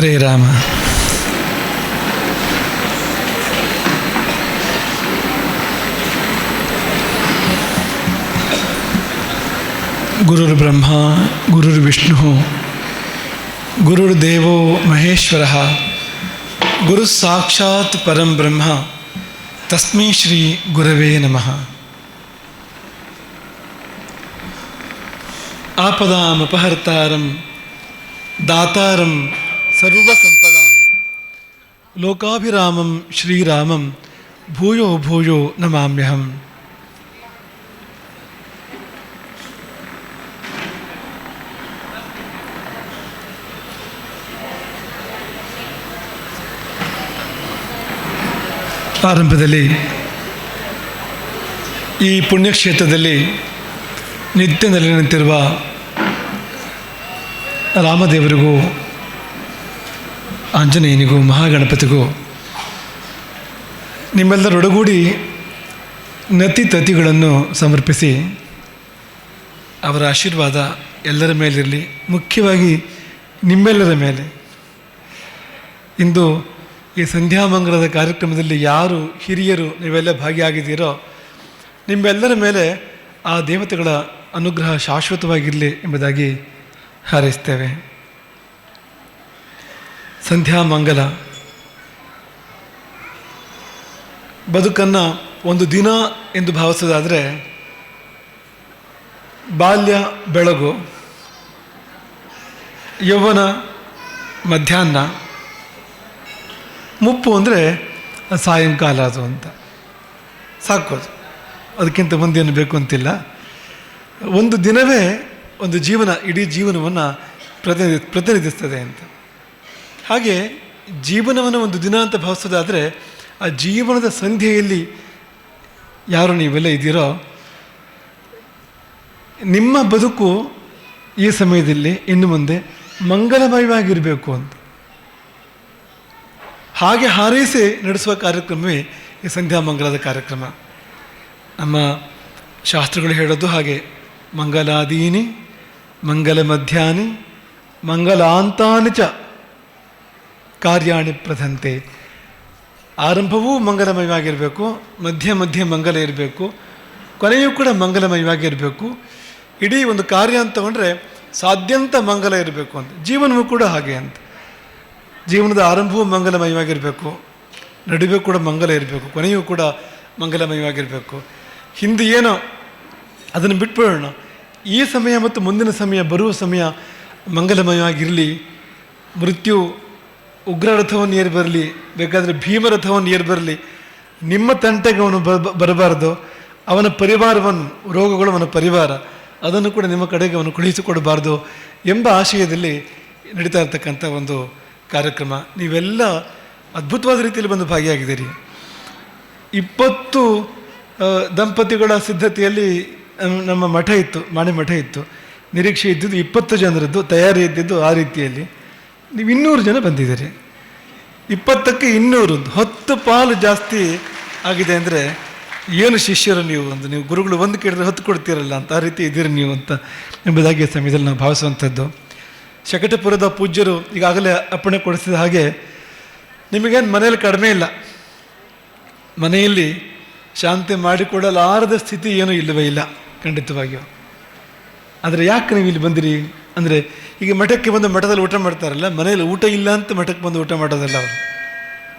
हरे राम गुरुर्ब्रह्मा गुरुर्विष्णु गुरुर्देव महेश्वर गुरु साक्षात परम ब्रह्म तस्में श्री गुरवे नम आपदापहर्ता दातारम ಸರ್ವಸಂಪದಾಂ ಲೋಕಾಭಿರಾಮಂ ಶ್ರೀರಾಮಂ ಭೂಯೋ ಭೂಯೋ ನಮಾಮ್ಯಹಂ. ಆರಂಭದಲ್ಲಿ ಈ ಪುಣ್ಯಕ್ಷೇತ್ರದಲ್ಲಿ ನಿತ್ಯ ನೆಲೆ ನಿಂತಿರುವ ರಾಮದೇವರಿಗೂ ಆಂಜನೇಯನಿಗೂ, ಮಹಾಗಣಪತಿಗೂ ನಿಮ್ಮೆಲ್ಲರೊಡಗೂಡಿ ನತಿ ತತಿಗಳನ್ನು ಸಮರ್ಪಿಸಿ ಅವರ ಆಶೀರ್ವಾದ ಎಲ್ಲರ ಮೇಲಿರಲಿ. ಮುಖ್ಯವಾಗಿ ನಿಮ್ಮೆಲ್ಲರ ಮೇಲೆ. ಇಂದು ಈ ಸಂಧ್ಯಾಮಂಗಲದ ಕಾರ್ಯಕ್ರಮದಲ್ಲಿ ಯಾರು ಹಿರಿಯರು, ನೀವೆಲ್ಲ ಭಾಗಿಯಾಗಿದ್ದೀರೋ, ನಿಮ್ಮೆಲ್ಲರ ಮೇಲೆ ಆ ದೇವತೆಗಳ ಅನುಗ್ರಹ ಶಾಶ್ವತವಾಗಿರಲಿ ಎಂಬುದಾಗಿ ಹಾರೈಸ್ತೇವೆ. ಸಂಧ್ಯಾಮಂಗಲ. ಬದುಕನ್ನು ಒಂದು ದಿನ ಎಂದು ಭಾವಿಸೋದಾದರೆ ಬಾಲ್ಯ, ಬೆಳಗು, ಯೌವನ, ಮಧ್ಯಾಹ್ನ, ಮುಪ್ಪು ಅಂದರೆ ಸಾಯಂಕಾಲ ಅದು ಅಂತ. ಸಾಕೋದು ಅದಕ್ಕಿಂತ ಮುಂದೇನು ಬೇಕು ಅಂತಿಲ್ಲ. ಒಂದು ದಿನವೇ ಒಂದು ಜೀವನ, ಇಡೀ ಜೀವನವನ್ನು ಪ್ರತಿನಿಧಿ, ಪ್ರತಿನಿಧಿಸ್ತದೆ ಅಂತ. ಹಾಗೆ ಜೀವನವನ್ನು ಒಂದು ದಿನ ಅಂತ ಭಾವಿಸೋದಾದರೆ, ಆ ಜೀವನದ ಸಂಧ್ಯೆಯಲ್ಲಿ ಯಾರು ನೀವೆಲ್ಲ ಇದ್ದೀರೋ, ನಿಮ್ಮ ಬದುಕು ಈ ಸಮಯದಲ್ಲಿ ಇನ್ನು ಮುಂದೆ ಮಂಗಲಮಯವಾಗಿರಬೇಕು ಅಂತ. ಹಾಗೆ ಹಾರೈಸಿ ನಡೆಸುವ ಕಾರ್ಯಕ್ರಮವೇ ಈ ಸಂಧ್ಯಾ ಮಂಗಲದ ಕಾರ್ಯಕ್ರಮ. ನಮ್ಮ ಶಾಸ್ತ್ರಗಳು ಹೇಳೋದು ಹಾಗೆ, ಮಂಗಲಾದೀನಿ ಮಂಗಲ ಮಧ್ಯಾಹ್ನಿ ಮಂಗಲಾಂತಾನಿ ಚ. ಕಾರ್ಯಾಣಿ ಪ್ರಧಂತೆ ಆರಂಭವೂ ಮಂಗಲಮಯವಾಗಿರಬೇಕು, ಮಧ್ಯ ಮಧ್ಯ ಮಂಗಲ ಇರಬೇಕು, ಕೊನೆಯೂ ಕೂಡ ಮಂಗಲಮಯವಾಗಿರಬೇಕು. ಇಡೀ ಒಂದು ಕಾರ್ಯ ಅಂತ ತಗೊಂಡ್ರೆ ಸಾಧ್ಯಂತ ಮಂಗಲ ಇರಬೇಕು ಅಂತ, ಜೀವನವೂ ಕೂಡ ಹಾಗೆ ಅಂತ. ಜೀವನದ ಆರಂಭವೂ ಮಂಗಲಮಯವಾಗಿರಬೇಕು, ನಡುವೆ ಕೂಡ ಮಂಗಲ ಇರಬೇಕು, ಕೊನೆಯೂ ಕೂಡ ಮಂಗಲಮಯವಾಗಿರಬೇಕು. ಹಿಂದೆ ಏನೋ ಅದನ್ನು ಬಿಟ್ಬಿಡೋಣ. ಈ ಸಮಯ ಮತ್ತು ಮುಂದಿನ ಸಮಯ ಬರುವ ಸಮಯ ಮಂಗಲಮಯವಾಗಿರಲಿ, ಮೃತ್ಯು ಉಗ್ರರಥವನ್ನು ಏರಿ ಬರಲಿ, ಬೇಕಾದರೆ ಭೀಮರಥವನ್ನು ಏರಿ ಬರಲಿ, ನಿಮ್ಮ ತಂಟೆಗೆ ಅವನು ಬರಬಾರದು. ಅವನ ಪರಿವಾರವನ್ನು, ರೋಗಗಳು ಅವನ ಪರಿವಾರ, ಅದನ್ನು ಕೂಡ ನಿಮ್ಮ ಕಡೆಗೆ ಅವನು ಕಳುಹಿಸಿಕೊಡಬಾರ್ದು ಎಂಬ ಆಶಯದಲ್ಲಿ ನಡೀತಾ ಇರತಕ್ಕಂಥ ಒಂದು ಕಾರ್ಯಕ್ರಮ. ನೀವೆಲ್ಲ ಅದ್ಭುತವಾದ ರೀತಿಯಲ್ಲಿ ಬಂದು ಭಾಗಿಯಾಗಿದ್ದೀರಿ. ಇಪ್ಪತ್ತು ದಂಪತಿಗಳ ಸಿದ್ಧತೆಯಲ್ಲಿ ನಮ್ಮ ಮಠ ಇತ್ತು, ಮಾಣಿ ಮಠ ಇತ್ತು. ನಿರೀಕ್ಷೆ ಇದ್ದಿದ್ದು ಇಪ್ಪತ್ತು ಜನರದ್ದು, ತಯಾರಿ ಇದ್ದಿದ್ದು ಆ ರೀತಿಯಲ್ಲಿ. ನೀವು ಇನ್ನೂರು ಜನ ಬಂದಿದ್ದೀರಿ. ಇಪ್ಪತ್ತಕ್ಕೆ ಇನ್ನೂರು ಹತ್ತು ಪಾಲು ಜಾಸ್ತಿ ಆಗಿದೆ ಅಂದರೆ ಏನು ಶಿಷ್ಯರು ನೀವು ಒಂದು ನೀವು ಗುರುಗಳು ಒಂದು ಕೇಳಿದ್ರೆ ಹತ್ತು ಕೊಡ್ತೀರಲ್ಲ ಅಂತ. ಆ ರೀತಿ ಇದ್ದೀರಿ ನೀವು ಅಂತ ಎಂಬುದಾಗಿ ಸಮಯದಲ್ಲಿ ನಾವು ಭಾವಿಸುವಂಥದ್ದು. ಶಕಟಪುರದ ಪೂಜ್ಯರು ಈಗಾಗಲೇ ಅಪ್ಪಣೆ ಕೊಡಿಸಿದ ಹಾಗೆ ನಿಮಗೇನು ಮನೆಯಲ್ಲಿ ಕಡಿಮೆ ಇಲ್ಲ. ಮನೆಯಲ್ಲಿ ಶಾಂತಿ ಮಾಡಿಕೊಡಲಾರದ ಸ್ಥಿತಿ ಏನೂ ಇಲ್ಲವೇ ಇಲ್ಲ, ಖಂಡಿತವಾಗಿಯೂ. ಆದರೆ ಯಾಕೆ ನೀವು ಇಲ್ಲಿ ಬಂದಿರಿ? ಅಂದರೆ ಈಗ ಮಠಕ್ಕೆ ಬಂದು ಮಠದಲ್ಲಿ ಊಟ ಮಾಡ್ತಾರಲ್ಲ, ಮನೆಯಲ್ಲಿ ಊಟ ಇಲ್ಲ ಅಂತ ಮಠಕ್ಕೆ ಬಂದು ಊಟ ಮಾಡೋದಲ್ಲ ಅವರು.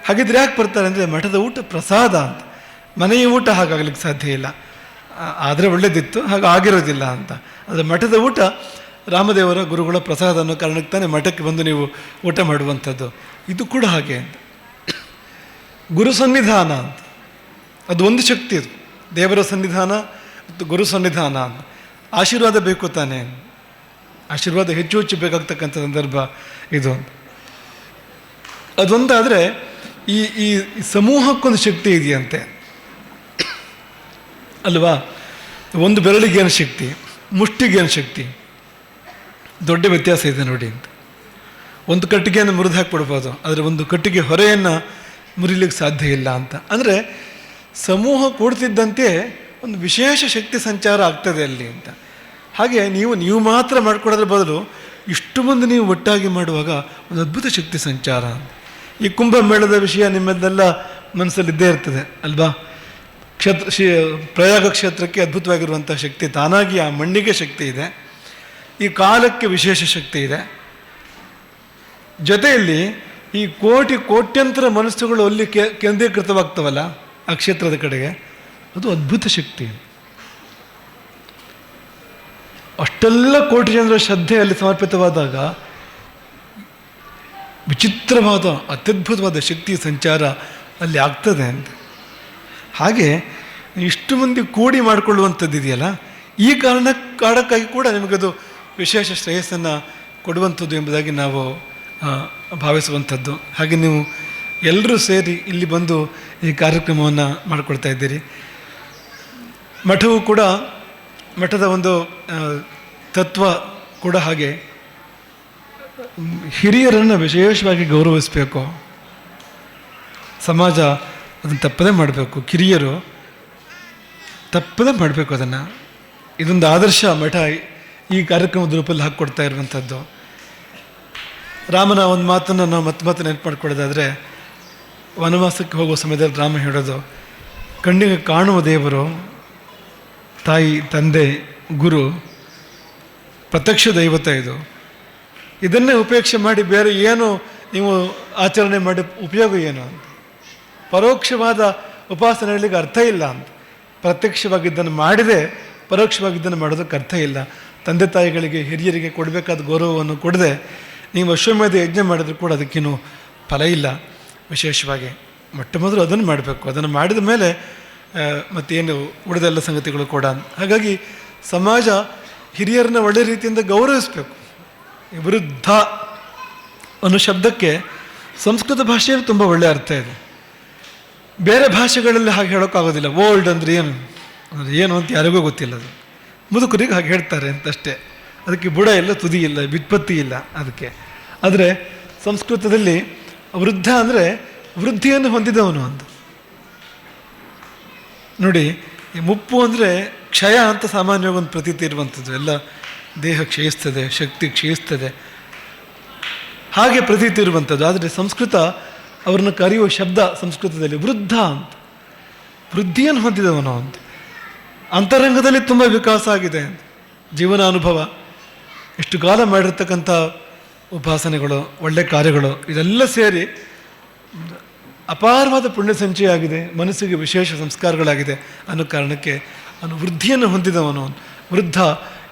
ಹಾಗಿದ್ರೆ ಯಾಕೆ ಬರ್ತಾರೆ ಅಂದರೆ ಮಠದ ಊಟ ಪ್ರಸಾದ ಅಂತ. ಮನೆಯ ಊಟ ಹಾಗಾಗ್ಲಿಕ್ಕೆ ಸಾಧ್ಯ ಇಲ್ಲ. ಆದರೆ ಒಳ್ಳೇದಿತ್ತು, ಹಾಗೆ ಆಗಿರೋದಿಲ್ಲ ಅಂತ. ಆದರೆ ಮಠದ ಊಟ ರಾಮದೇವರ ಗುರುಗಳ ಪ್ರಸಾದ ಅನ್ನೋ ಕಾರಣಕ್ಕೆ ತಾನೇ ಮಠಕ್ಕೆ ಬಂದು ನೀವು ಊಟ ಮಾಡುವಂಥದ್ದು. ಇದು ಕೂಡ ಹಾಗೆ ಅಂತ. ಗುರು ಸನ್ನಿಧಾನ ಅಂತ. ಅದು ಒಂದು ಶಕ್ತಿ ಅದು. ದೇವರ ಸನ್ನಿಧಾನ ಮತ್ತು ಗುರು ಸನ್ನಿಧಾನ ಅಂತ. ಆಶೀರ್ವಾದ ಬೇಕು ತಾನೇ ಆಶೀರ್ವಾದ ಹೆಚ್ಚು ಹೆಚ್ಚು ಬೇಕಾಗ್ತಕ್ಕಂಥ ಸಂದರ್ಭ ಇದು. ಅದೊಂದಾದರೆ ಈ ಈ ಸಮೂಹಕ್ಕೊಂದು ಶಕ್ತಿ ಇದೆಯಂತೆ. ಅಲ್ವಾ? ಒಂದು ಬೆರಳಿಗೆ ಏನು ಶಕ್ತಿ? ಮುಷ್ಟಿಗೆ ಏನು ಶಕ್ತಿ? ದೊಡ್ಡ ವ್ಯತ್ಯಾಸ ಇದೆ ನೋಡಿ ಅಂತ. ಒಂದು ಕಟ್ಟಿಗೆಯನ್ನು ಮುರಿದು ಹಾಕ್ಬಿಡ್ಬೋದು, ಆದರೆ ಒಂದು ಕಟ್ಟಿಗೆ ಹೊರೆಯನ್ನು ಮುರಿಲಿಕ್ಕೆ ಸಾಧ್ಯ ಇಲ್ಲ ಅಂತ. ಅಂದರೆ ಸಮೂಹ ಕೂಡ್ತಿದ್ದಂತೆ ಒಂದು ವಿಶೇಷ ಶಕ್ತಿ ಸಂಚಾರ ಆಗ್ತದೆ ಅಲ್ಲಿ ಅಂತ. ಹಾಗೆ ನೀವು ನೀವು ಮಾತ್ರ ಮಾಡಿಕೊಡೋದ್ರ ಬದಲು ಇಷ್ಟು ಮುಂದೆ ನೀವು ಒಟ್ಟಾಗಿ ಮಾಡುವಾಗ ಒಂದು ಅದ್ಭುತ ಶಕ್ತಿ ಸಂಚಾರ. ಈ ಕುಂಭಮೇಳದ ವಿಷಯ ನಿಮ್ಮದೆಲ್ಲ ಮನಸ್ಸಲ್ಲಿದ್ದೇ ಇರ್ತದೆ, ಅಲ್ವಾ? ಕ್ಷೇತ್ರ, ಶಿ, ಪ್ರಯಾಗ ಕ್ಷೇತ್ರಕ್ಕೆ ಅದ್ಭುತವಾಗಿರುವಂಥ ಶಕ್ತಿ, ತಾನಾಗಿ ಆ ಮಣ್ಣಿಗೆ ಶಕ್ತಿ ಇದೆ. ಈ ಕಾಲಕ್ಕೆ ವಿಶೇಷ ಶಕ್ತಿ ಇದೆ. ಜೊತೆಯಲ್ಲಿ ಈ ಕೋಟಿ, ಕೋಟ್ಯಂತರ ಮನಸ್ಸುಗಳು ಅಲ್ಲಿ ಕೇಂದ್ರೀಕೃತವಾಗ್ತವಲ್ಲ ಆ ಕ್ಷೇತ್ರದ ಕಡೆಗೆ, ಅದು ಅದ್ಭುತ ಶಕ್ತಿ. ಅಷ್ಟೆಲ್ಲ ಕೋಟಿ ಜನರ ಶ್ರದ್ಧೆ ಅಲ್ಲಿ ಸಮರ್ಪಿತವಾದಾಗ ವಿಚಿತ್ರವಾದ, ಅತ್ಯದ್ಭುತವಾದ ಶಕ್ತಿ ಸಂಚಾರ ಅಲ್ಲಿ ಆಗ್ತದೆ ಅಂತ. ಹಾಗೆ ಇಷ್ಟು ಮಂದಿ ಕೂಡಿ ಮಾಡಿಕೊಳ್ಳುವಂಥದ್ದು ಇದೆಯಲ್ಲ, ಈ ಕಾರಣ ಕಾರಣಕ್ಕಾಗಿ ಕೂಡ ನಿಮಗದು ವಿಶೇಷ ಶ್ರೇಯಸ್ಸನ್ನು ಕೊಡುವಂಥದ್ದು ಎಂಬುದಾಗಿ ನಾವು ಭಾವಿಸುವಂಥದ್ದು. ಹಾಗೆ ನೀವು ಎಲ್ಲರೂ ಸೇರಿ ಇಲ್ಲಿ ಬಂದು ಈ ಕಾರ್ಯಕ್ರಮವನ್ನು ಮಾಡಿಕೊಳ್ತಾ ಇದ್ದೀರಿ. ಮಠವು ಕೂಡ ಮಠದ ಒಂದು ತತ್ವ ಕೂಡ ಹಾಗೆ. ಹಿರಿಯರನ್ನು ವಿಶೇಷವಾಗಿ ಗೌರವಿಸಬೇಕು. ಸಮಾಜ ಅದನ್ನು ತಪ್ಪದೇ ಮಾಡಬೇಕು. ಕಿರಿಯರು ತಪ್ಪದೇ ಮಾಡಬೇಕು ಅದನ್ನು. ಇದೊಂದು ಆದರ್ಶ ಮಠ ಈ ಕಾರ್ಯಕ್ರಮದ ರೂಪದಲ್ಲಿ ಹಾಕ್ಕೊಡ್ತಾ ಇರುವಂಥದ್ದು. ರಾಮನ ಒಂದು ಮಾತನ್ನು ನಾವು ಮತ್ತೆ ಮತ್ತೆ ನೆನಪು ಮಾಡ್ಕೊಳ್ಳೋದಾದರೆ, ವನವಾಸಕ್ಕೆ ಹೋಗುವ ಸಮಯದಲ್ಲಿ ರಾಮ ಹೇಳೋದು, ಕಣ್ಣಿಗೆ ಕಾಣುವ ದೇವರು, ತಾಯಿ, ತಂದೆ, ಗುರು ಪ್ರತ್ಯಕ್ಷ ದೈವತ ಇದು. ಇದನ್ನೇ ಉಪೇಕ್ಷೆ ಮಾಡಿ ಬೇರೆ ಏನು ನೀವು ಆಚರಣೆ ಮಾಡಿ ಉಪಯೋಗ ಏನು ಅಂತ. ಪರೋಕ್ಷವಾದ ಉಪಾಸನೆಗಳಿಗೆ ಅರ್ಥ ಇಲ್ಲ ಅಂತ. ಪ್ರತ್ಯಕ್ಷವಾಗಿದ್ದನ್ನು ಮಾಡಿದೆ ಪರೋಕ್ಷವಾಗಿದ್ದನ್ನು ಮಾಡೋದಕ್ಕೆ ಅರ್ಥ ಇಲ್ಲ. ತಂದೆ ತಾಯಿಗಳಿಗೆ, ಹಿರಿಯರಿಗೆ ಕೊಡಬೇಕಾದ ಗೌರವವನ್ನು ಕೊಡದೆ, ನೀವು ಅಶ್ವಮೇಧ ಯಜ್ಞ ಮಾಡಿದ್ರು ಕೂಡ ಅದಕ್ಕೇನು ಫಲ ಇಲ್ಲ. ವಿಶೇಷವಾಗಿ ಮೊಟ್ಟ ಮೊದಲು ಅದನ್ನು ಮಾಡಬೇಕು. ಅದನ್ನು ಮಾಡಿದ ಮೇಲೆ ಮತ್ತೇನು ಉಳಿದೆಲ್ಲ ಸಂಗತಿಗಳು ಕೂಡ. ಹಾಗಾಗಿ ಸಮಾಜ ಹಿರಿಯರನ್ನ ಒಳ್ಳೆ ರೀತಿಯಿಂದ ಗೌರವಿಸಬೇಕು. ವೃದ್ಧ ಅನ್ನೋ ಶಬ್ದಕ್ಕೆ ಸಂಸ್ಕೃತ ಭಾಷೆಯಲ್ಲಿ ತುಂಬ ಒಳ್ಳೆಯ ಅರ್ಥ ಇದೆ. ಬೇರೆ ಭಾಷೆಗಳಲ್ಲಿ ಹಾಗೆ ಹೇಳೋಕ್ಕಾಗೋದಿಲ್ಲ ಓಲ್ಡ್ ಅಂದ್ರೆ ಏನು? ಅಂದರೆ ಏನು ಅಂತ ಯಾರಿಗೂ ಗೊತ್ತಿಲ್ಲ ಅದು. ಮುದುಕರಿಗೆ ಹಾಗೆ ಹೇಳ್ತಾರೆ ಅಂತಷ್ಟೇ. ಅದಕ್ಕೆ ಬುಡ ಇಲ್ಲ, ತುದಿ ಇಲ್ಲ ವಿತ್ಪತ್ತಿ ಇಲ್ಲ ಅದಕ್ಕೆ. ಆದರೆ ಸಂಸ್ಕೃತದಲ್ಲಿ ವೃದ್ಧ ಅಂದರೆ ವೃದ್ಧಿಯನ್ನು ಹೊಂದಿದವನು ಅಂತ. ನೋಡಿ, ಈ ಮುಪ್ಪು ಅಂದರೆ ಕ್ಷಯ ಅಂತ ಸಾಮಾನ್ಯವಾಗಿ ಒಂದು ಪ್ರತೀತಿ ಇರುವಂಥದ್ದು. ಎಲ್ಲ ದೇಹ ಕ್ಷಯಿಸ್ತದೆ, ಶಕ್ತಿ ಕ್ಷಯಿಸ್ತದೆ. ಹಾಗೆ ಪ್ರತೀತಿ ಇರುವಂಥದ್ದು. ಆದರೆ ಸಂಸ್ಕೃತ ಅವ್ರನ್ನ ಕರೆಯುವ ಶಬ್ದ ಸಂಸ್ಕೃತದಲ್ಲಿ ವೃದ್ಧ ಅಂತ. ವೃದ್ಧಿಯನ್ನು ಹೊಂದಿದವನು ಅಂತ. ಅಂತರಂಗದಲ್ಲಿ ತುಂಬ ವಿಕಾಸ ಆಗಿದೆ ಜೀವನ ಅನುಭವ ಎಷ್ಟು ಕಾಲ ಮಾಡಿರ್ತಕ್ಕಂಥ ಉಪಾಸನೆಗಳು, ಒಳ್ಳೆ ಕಾರ್ಯಗಳು, ಇದೆಲ್ಲ ಸೇರಿ ಅಪಾರವಾದ ಪುಣ್ಯ ಸಂಚಯ ಆಗಿದೆ ಮನಸ್ಸಿಗೆ ವಿಶೇಷ ಸಂಸ್ಕಾರಗಳಾಗಿದೆ ಅನ್ನೋ ಕಾರಣಕ್ಕೆ ಅವನು ವೃದ್ಧಿಯನ್ನು ಹೊಂದಿದವನು. ವೃದ್ಧ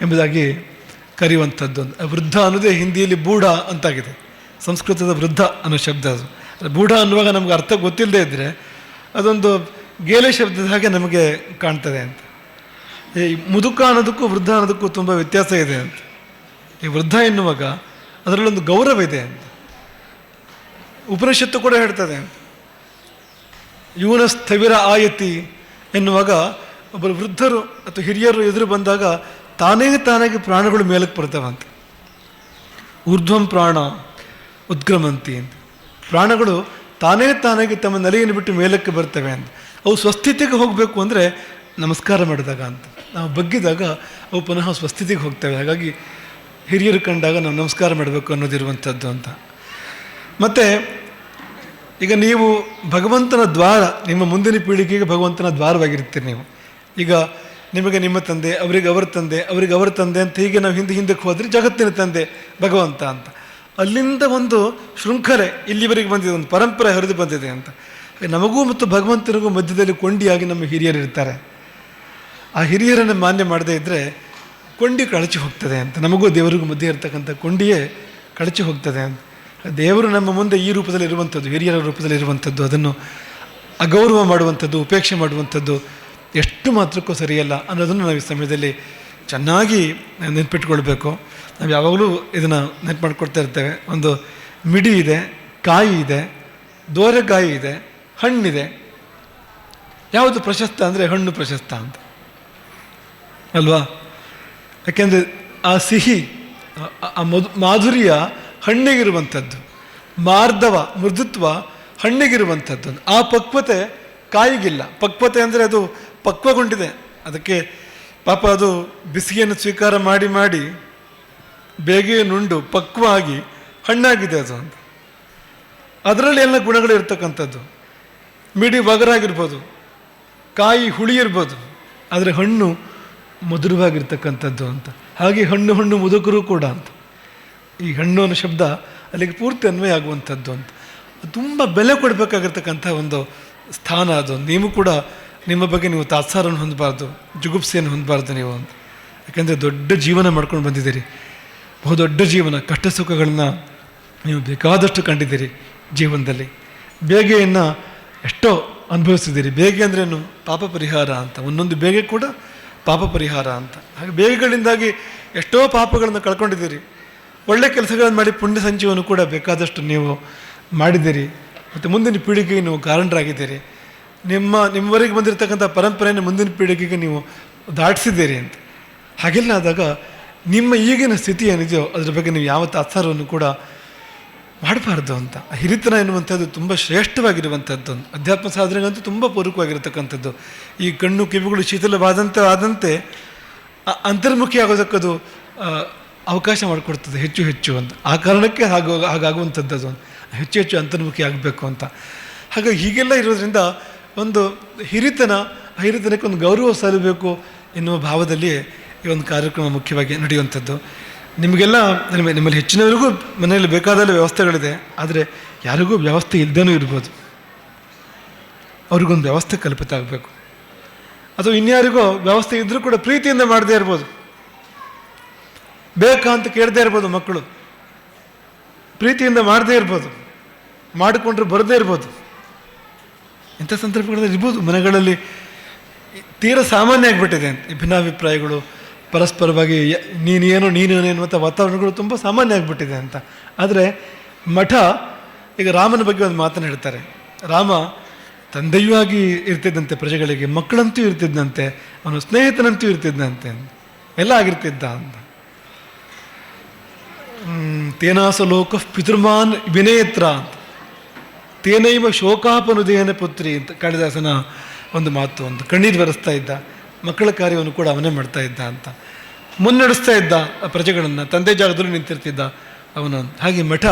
ಎಂಬುದಾಗಿ ಕರೆಯುವಂಥದ್ದು. ವೃದ್ಧ ಅನ್ನೋದೇ ಹಿಂದಿಯಲ್ಲಿ ಬೂಢ ಅಂತಾಗಿದೆ. ಸಂಸ್ಕೃತದ ವೃದ್ಧ ಅನ್ನೋ ಶಬ್ದ ಅದು. ಅದು ಬೂಢ ಅನ್ನುವಾಗ ನಮ್ಗೆ ಅರ್ಥ ಗೊತ್ತಿಲ್ಲದೆ ಇದ್ದರೆ ಅದೊಂದು ಗೇಲೆ ಶಬ್ದದ ಹಾಗೆ ನಮಗೆ ಕಾಣ್ತದೆ ಅಂತ. ಈ ಮುದುಕ ಅನ್ನೋದಕ್ಕೂ ವೃದ್ಧ ಅನ್ನೋದಕ್ಕೂ ತುಂಬ ವ್ಯತ್ಯಾಸ ಇದೆ ಅಂತ. ಈ ವೃದ್ಧ ಎನ್ನುವಾಗ ಅದರಲ್ಲೊಂದು ಗೌರವ ಇದೆ ಅಂತ. ಉಪನಿಷತ್ತು ಕೂಡ ಹೇಳ್ತದೆ ಯುವನ ಸ್ಥವಿರ ಆಯತಿ ಎನ್ನುವಾಗ ಒಬ್ಬರು ವೃದ್ಧರು ಅಥವಾ ಹಿರಿಯರು ಎದುರು ಬಂದಾಗ ತಾನೇ ತಾನಾಗಿ ಪ್ರಾಣಗಳು ಮೇಲಕ್ಕೆ ಬರ್ತವಂತೆ ಊರ್ಧ್ವಂ ಪ್ರಾಣ ಉದ್ಗ್ರಮಂತಿ ಅಂತ. ಪ್ರಾಣಗಳು ತಾನೇ ತಾನಾಗಿ ತಮ್ಮ ನೆಲೆಯನ್ನು ಬಿಟ್ಟು ಮೇಲಕ್ಕೆ ಬರ್ತವೆ ಅಂತ. ಅವು ಸ್ವಸ್ಥಿತಿಗೆ ಹೋಗಬೇಕು ಅಂದರೆ ನಮಸ್ಕಾರ ಮಾಡಿದಾಗ ಅಂತ. ನಾವು ಬಗ್ಗಿದಾಗ ಅವು ಪುನಃ ಸ್ವಸ್ಥಿತಿಗೆ ಹೋಗ್ತವೆ. ಹಾಗಾಗಿ ಹಿರಿಯರು ಕಂಡಾಗ ನಾವು ನಮಸ್ಕಾರ ಮಾಡಬೇಕು ಅನ್ನೋದಿರುವಂಥದ್ದು ಅಂತ. ಮತ್ತು ಈಗ ನೀವು ಭಗವಂತನ ದ್ವಾರ, ನಿಮ್ಮ ಮುಂದಿನ ಪೀಳಿಗೆಗೆ ಭಗವಂತನ ದ್ವಾರವಾಗಿರ್ತೀರಿ ನೀವು. ಈಗ ನಿಮಗೆ ನಿಮ್ಮ ತಂದೆ, ಅವರಿಗೆ ಅವರ ತಂದೆ, ಅವರಿಗೆ ಅವರ ತಂದೆ ಅಂತ ಹೀಗೆ ನಾವು ಹಿಂದೆ ಹಿಂದಕ್ಕೆ ಹೋದರೆ ಜಗತ್ತಿನ ತಂದೆ ಭಗವಂತ ಅಂತ. ಅಲ್ಲಿಂದ ಒಂದು ಶೃಂಖಲೆ ಇಲ್ಲಿವರೆಗೆ ಬಂದಿದೆ, ಒಂದು ಪರಂಪರೆ ಹರಿದು ಬಂದಿದೆ ಅಂತ. ನಮಗೂ ಮತ್ತು ಭಗವಂತನಿಗೂ ಮಧ್ಯದಲ್ಲಿ ಕೊಂಡಿಯಾಗಿ ನಮ್ಮ ಹಿರಿಯರು ಇರ್ತಾರೆ. ಆ ಹಿರಿಯರನ್ನು ಮಾನ್ಯ ಮಾಡದೇ ಇದ್ದರೆ ಕೊಂಡಿ ಕಳಚಿ ಹೋಗ್ತದೆ ಅಂತ. ನಮಗೂ ದೇವರಿಗೂ ಮಧ್ಯೆ ಇರತಕ್ಕಂಥ ಕೊಂಡಿಯೇ ಕಳಚಿ ಹೋಗ್ತದೆ ಅಂತ. ದೇವರು ನಮ್ಮ ಮುಂದೆ ಈ ರೂಪದಲ್ಲಿ ಇರುವಂಥದ್ದು, ಹಿರಿಯರ ರೂಪದಲ್ಲಿ ಇರುವಂಥದ್ದು, ಅದನ್ನು ಅಗೌರವ ಮಾಡುವಂಥದ್ದು, ಉಪೇಕ್ಷೆ ಮಾಡುವಂಥದ್ದು ಎಷ್ಟು ಮಾತ್ರಕ್ಕೂ ಸರಿಯಲ್ಲ ಅನ್ನೋದನ್ನು ನಾವು ಈ ಸಮಯದಲ್ಲಿ ಚೆನ್ನಾಗಿ ನೆನ್ಪಿಟ್ಕೊಳ್ಬೇಕು. ನಾವು ಯಾವಾಗಲೂ ಇದನ್ನು ನೆನ್ಪು ಮಾಡಿಕೊಡ್ತಾ ಇರ್ತೇವೆ. ಒಂದು ಮಿಡಿ ಇದೆ, ಕಾಯಿ ಇದೆ, ದೋರೆಕಾಯಿ ಇದೆ, ಹಣ್ಣಿದೆ. ಯಾವುದು ಪ್ರಶಸ್ತ ಅಂದರೆ ಹಣ್ಣು ಪ್ರಶಸ್ತ ಅಂತ. ಅಲ್ವಾ? ಯಾಕೆಂದರೆ ಆ ಸಿಹಿ, ಆ- ಮಧು, ಮಾಧುರ್ಯ ಹಣ್ಣಿಗಿರುವಂಥದ್ದು. ಮಾರ್ಧವ ಮೃದುತ್ವ ಹಣ್ಣಿಗಿರುವಂಥದ್ದು. ಆ ಪಕ್ವತೆ ಕಾಯಿಗಿಲ್ಲ. ಪಕ್ವತೆ ಅಂದರೆ ಅದು ಪಕ್ವಗೊಂಡಿದೆ. ಅದಕ್ಕೆ ಪಾಪ ಅದು ಬಿಸಿಗೆಯನ್ನು ಸ್ವೀಕಾರ ಮಾಡಿ ಮಾಡಿ ಬೇಗ ನುಂಡು ಪಕ್ವ ಆಗಿ ಹಣ್ಣಾಗಿದೆ ಅದು ಅಂತ. ಅದರಲ್ಲಿ ಎಲ್ಲ ಗುಣಗಳು ಇರ್ತಕ್ಕಂಥದ್ದು. ಮಿಡಿ ಬಗರಾಗಿರ್ಬೋದು ಕಾಯಿ ಹುಳಿ ಇರ್ಬೋದು, ಆದರೆ ಹಣ್ಣು ಮಧುರವಾಗಿರ್ತಕ್ಕಂಥದ್ದು ಅಂತ. ಹಾಗೆ ಹಣ್ಣು ಹಣ್ಣು ಮುದುಕರು ಕೂಡ ಅಂತ. ಈ ಹಣ್ಣು ಅನ್ನೋ ಶಬ್ದ ಅಲ್ಲಿಗೆ ಪೂರ್ತಿ ಅನ್ವಯ ಆಗುವಂಥದ್ದು ಅಂತ. ತುಂಬ ಬೆಲೆ ಕೊಡಬೇಕಾಗಿರ್ತಕ್ಕಂಥ ಒಂದು ಸ್ಥಾನ ಅದು. ನೀವು ಕೂಡ ನಿಮ್ಮ ಬಗ್ಗೆ ನೀವು ತಾತ್ಸಾರವನ್ನು ಹೊಂದಬಾರ್ದು. ಜುಗುಪ್ಸೆಯನ್ನು ಹೊಂದಬಾರ್ದು ನೀವು ಅಂತ. ಯಾಕೆಂದರೆ ದೊಡ್ಡ ಜೀವನ ಮಾಡ್ಕೊಂಡು ಬಂದಿದ್ದೀರಿ. ಬಹುದೊಡ್ಡ ಜೀವನ, ಕಷ್ಟ ಸುಖಗಳನ್ನ ನೀವು ಬೇಕಾದಷ್ಟು ಕಂಡಿದ್ದೀರಿ ಜೀವನದಲ್ಲಿ. ಬೇಗೆಯನ್ನು ಎಷ್ಟೋ ಅನುಭವಿಸಿದ್ದೀರಿ. ಬೇಗೆ ಅಂದ್ರೇನು ಪಾಪ ಪರಿಹಾರ ಅಂತ. ಒಂದೊಂದು ಬೇಗೆ ಕೂಡ ಪಾಪ ಪರಿಹಾರ ಅಂತ. ಹಾಗೆ ಬೇಗೆಗಳಿಂದಾಗಿ ಎಷ್ಟೋ ಪಾಪಗಳನ್ನು ಕಳ್ಕೊಂಡಿದ್ದೀರಿ. ಒಳ್ಳೆ ಕೆಲಸಗಳನ್ನು ಮಾಡಿ ಪುಣ್ಯ ಸಂಚಯವನ್ನು ಕೂಡ ಬೇಕಾದಷ್ಟು ನೀವು ಮಾಡಿದ್ದೀರಿ. ಮತ್ತು ಮುಂದಿನ ಪೀಳಿಗೆಗೆ ನೀವು ಕಾರಣರಾಗಿದ್ದೀರಿ. ನಿಮ್ಮ, ನಿಮ್ಮವರೆಗೆ ಬಂದಿರತಕ್ಕಂಥ ಪರಂಪರೆಯನ್ನು ಮುಂದಿನ ಪೀಳಿಗೆಗೆ ನೀವು ದಾಟಿಸಿದ್ದೀರಿ ಅಂತ. ಹಾಗೆಲ್ಲ ಆದಾಗ ನಿಮ್ಮ ಈಗಿನ ಸ್ಥಿತಿ ಏನಿದೆಯೋ ಅದ್ರ ಬಗ್ಗೆ ನೀವು ಯಾವ ತಾತ್ಸಾರವನ್ನು ಕೂಡ ಮಾಡಬಾರ್ದು ಅಂತ. ಹಿರಿತನ ಎನ್ನುವಂಥದ್ದು ತುಂಬ ಶ್ರೇಷ್ಠವಾಗಿರುವಂಥದ್ದು. ಅಧ್ಯಾತ್ಮ ಸಾಧನೆಗಂತೂ ತುಂಬ ಪೂರಕವಾಗಿರ್ತಕ್ಕಂಥದ್ದು. ಈ ಕಣ್ಣು ಕಿವಿಗಳು ಶೀತಲವಾದಂತೆ ಆದಂತೆ ಅಂತರ್ಮುಖಿ ಆಗೋದಕ್ಕದು ಅವಕಾಶ ಮಾಡಿಕೊಡ್ತದೆ ಹೆಚ್ಚು ಹೆಚ್ಚು ಅಂತ. ಆ ಕಾರಣಕ್ಕೆ ಹಾಗೋ, ಹಾಗಾಗುವಂಥದ್ದು ಅದು. ಹೆಚ್ಚು ಹೆಚ್ಚು ಅಂತರ್ಮುಖಿ ಆಗಬೇಕು ಅಂತ. ಹಾಗಾಗಿ ಹೀಗೆಲ್ಲ ಇರೋದ್ರಿಂದ ಒಂದು ಹಿರಿತನ ಹಿರಿತನಕ್ಕೆ ಒಂದು ಗೌರವ ಸಲ್ಲಬೇಕು ಎನ್ನುವ ಭಾವದಲ್ಲಿ ಈ ಒಂದು ಕಾರ್ಯಕ್ರಮ ಮುಖ್ಯವಾಗಿ ನಡೆಯುವಂಥದ್ದು. ನಿಮಗೆಲ್ಲ ನಿಮ್ಮ ನಿಮ್ಮಲ್ಲಿ ಹೆಚ್ಚಿನವರಿಗೂ ಮನೆಯಲ್ಲಿ ಬೇಕಾದಲ್ಲ ವ್ಯವಸ್ಥೆಗಳಿದೆ, ಆದರೆ ಯಾರಿಗೂ ವ್ಯವಸ್ಥೆ ಇಲ್ಲದೇನೂ ಇರ್ಬೋದು. ಅವ್ರಿಗೊಂದು ವ್ಯವಸ್ಥೆ ಕಲ್ಪಿತ ಆಗಬೇಕು. ಅಥವಾ ಇನ್ಯಾರಿಗೋ ವ್ಯವಸ್ಥೆ ಇದ್ದರೂ ಕೂಡ ಪ್ರೀತಿಯಿಂದ ಮಾಡದೇ ಇರ್ಬೋದು. ಬೇಕಾ ಅಂತ ಕೇಳದೇ ಇರ್ಬೋದು ಮಕ್ಕಳು. ಪ್ರೀತಿಯಿಂದ ಮಾಡದೇ ಇರ್ಬೋದು, ಮಾಡಿಕೊಂಡ್ರೆ ಬರದೇ ಇರ್ಬೋದು. ಇಂಥ ಸಂದರ್ಭಗಳಲ್ಲಿ ಇರ್ಬೋದು. ಮನೆಗಳಲ್ಲಿ ತೀರ ಸಾಮಾನ್ಯ ಆಗಿಬಿಟ್ಟಿದೆ ಅಂತ. ಭಿನ್ನಾಭಿಪ್ರಾಯಗಳು, ಪರಸ್ಪರವಾಗಿ ನೀನೇನು ನೀನು ಅಂತ ವಾತಾವರಣಗಳು ತುಂಬ ಸಾಮಾನ್ಯ ಆಗಿಬಿಟ್ಟಿದೆ ಅಂತ. ಆದರೆ ಮಠ, ಈಗ ರಾಮನ ಬಗ್ಗೆ ಒಂದು ಮಾತನ್ನು ಹೇಳ್ತಾರೆ. ರಾಮ ತಂದೆಯೂ ಆಗಿ ಇರ್ತಿದ್ದಂತೆ ಪ್ರಜೆಗಳಿಗೆ, ಮಕ್ಕಳಂತೂ ಇರ್ತಿದ್ದಂತೆ, ಅವನು ಸ್ನೇಹಿತನಂತೂ ಇರ್ತಿದ್ದಂತೆ, ಎಲ್ಲ ಆಗಿರ್ತಿದ್ದ ಅಂತ. ತೇನಾಸ ಲೋಕ ಪಿತೃಮಾನ್ ವಿನೇತ್ರ ಅಂತ ತೇನೈವ ಶೋಕಾಪನುದೇನ ಪುತ್ರಿ ಅಂತ ಕಾಳಿದಾಸನ ಒಂದು ಮಾತು ಅಂತ ಕಣ್ಣೀರು ಬರೆಸ್ತಾ ಇದ್ದ. ಮಕ್ಕಳ ಕಾರ್ಯವನ್ನು ಕೂಡ ಅವನೇ ಮಾಡ್ತಾ ಇದ್ದ ಅಂತ. ಮುನ್ನಡೆಸ್ತಾ ಇದ್ದ ಪ್ರಜೆಗಳನ್ನು, ತಂದೆ ಜಾಗದಲ್ಲಿ ನಿಂತಿರ್ತಿದ್ದ ಅವನು ಹಾಗೆ ಮಠ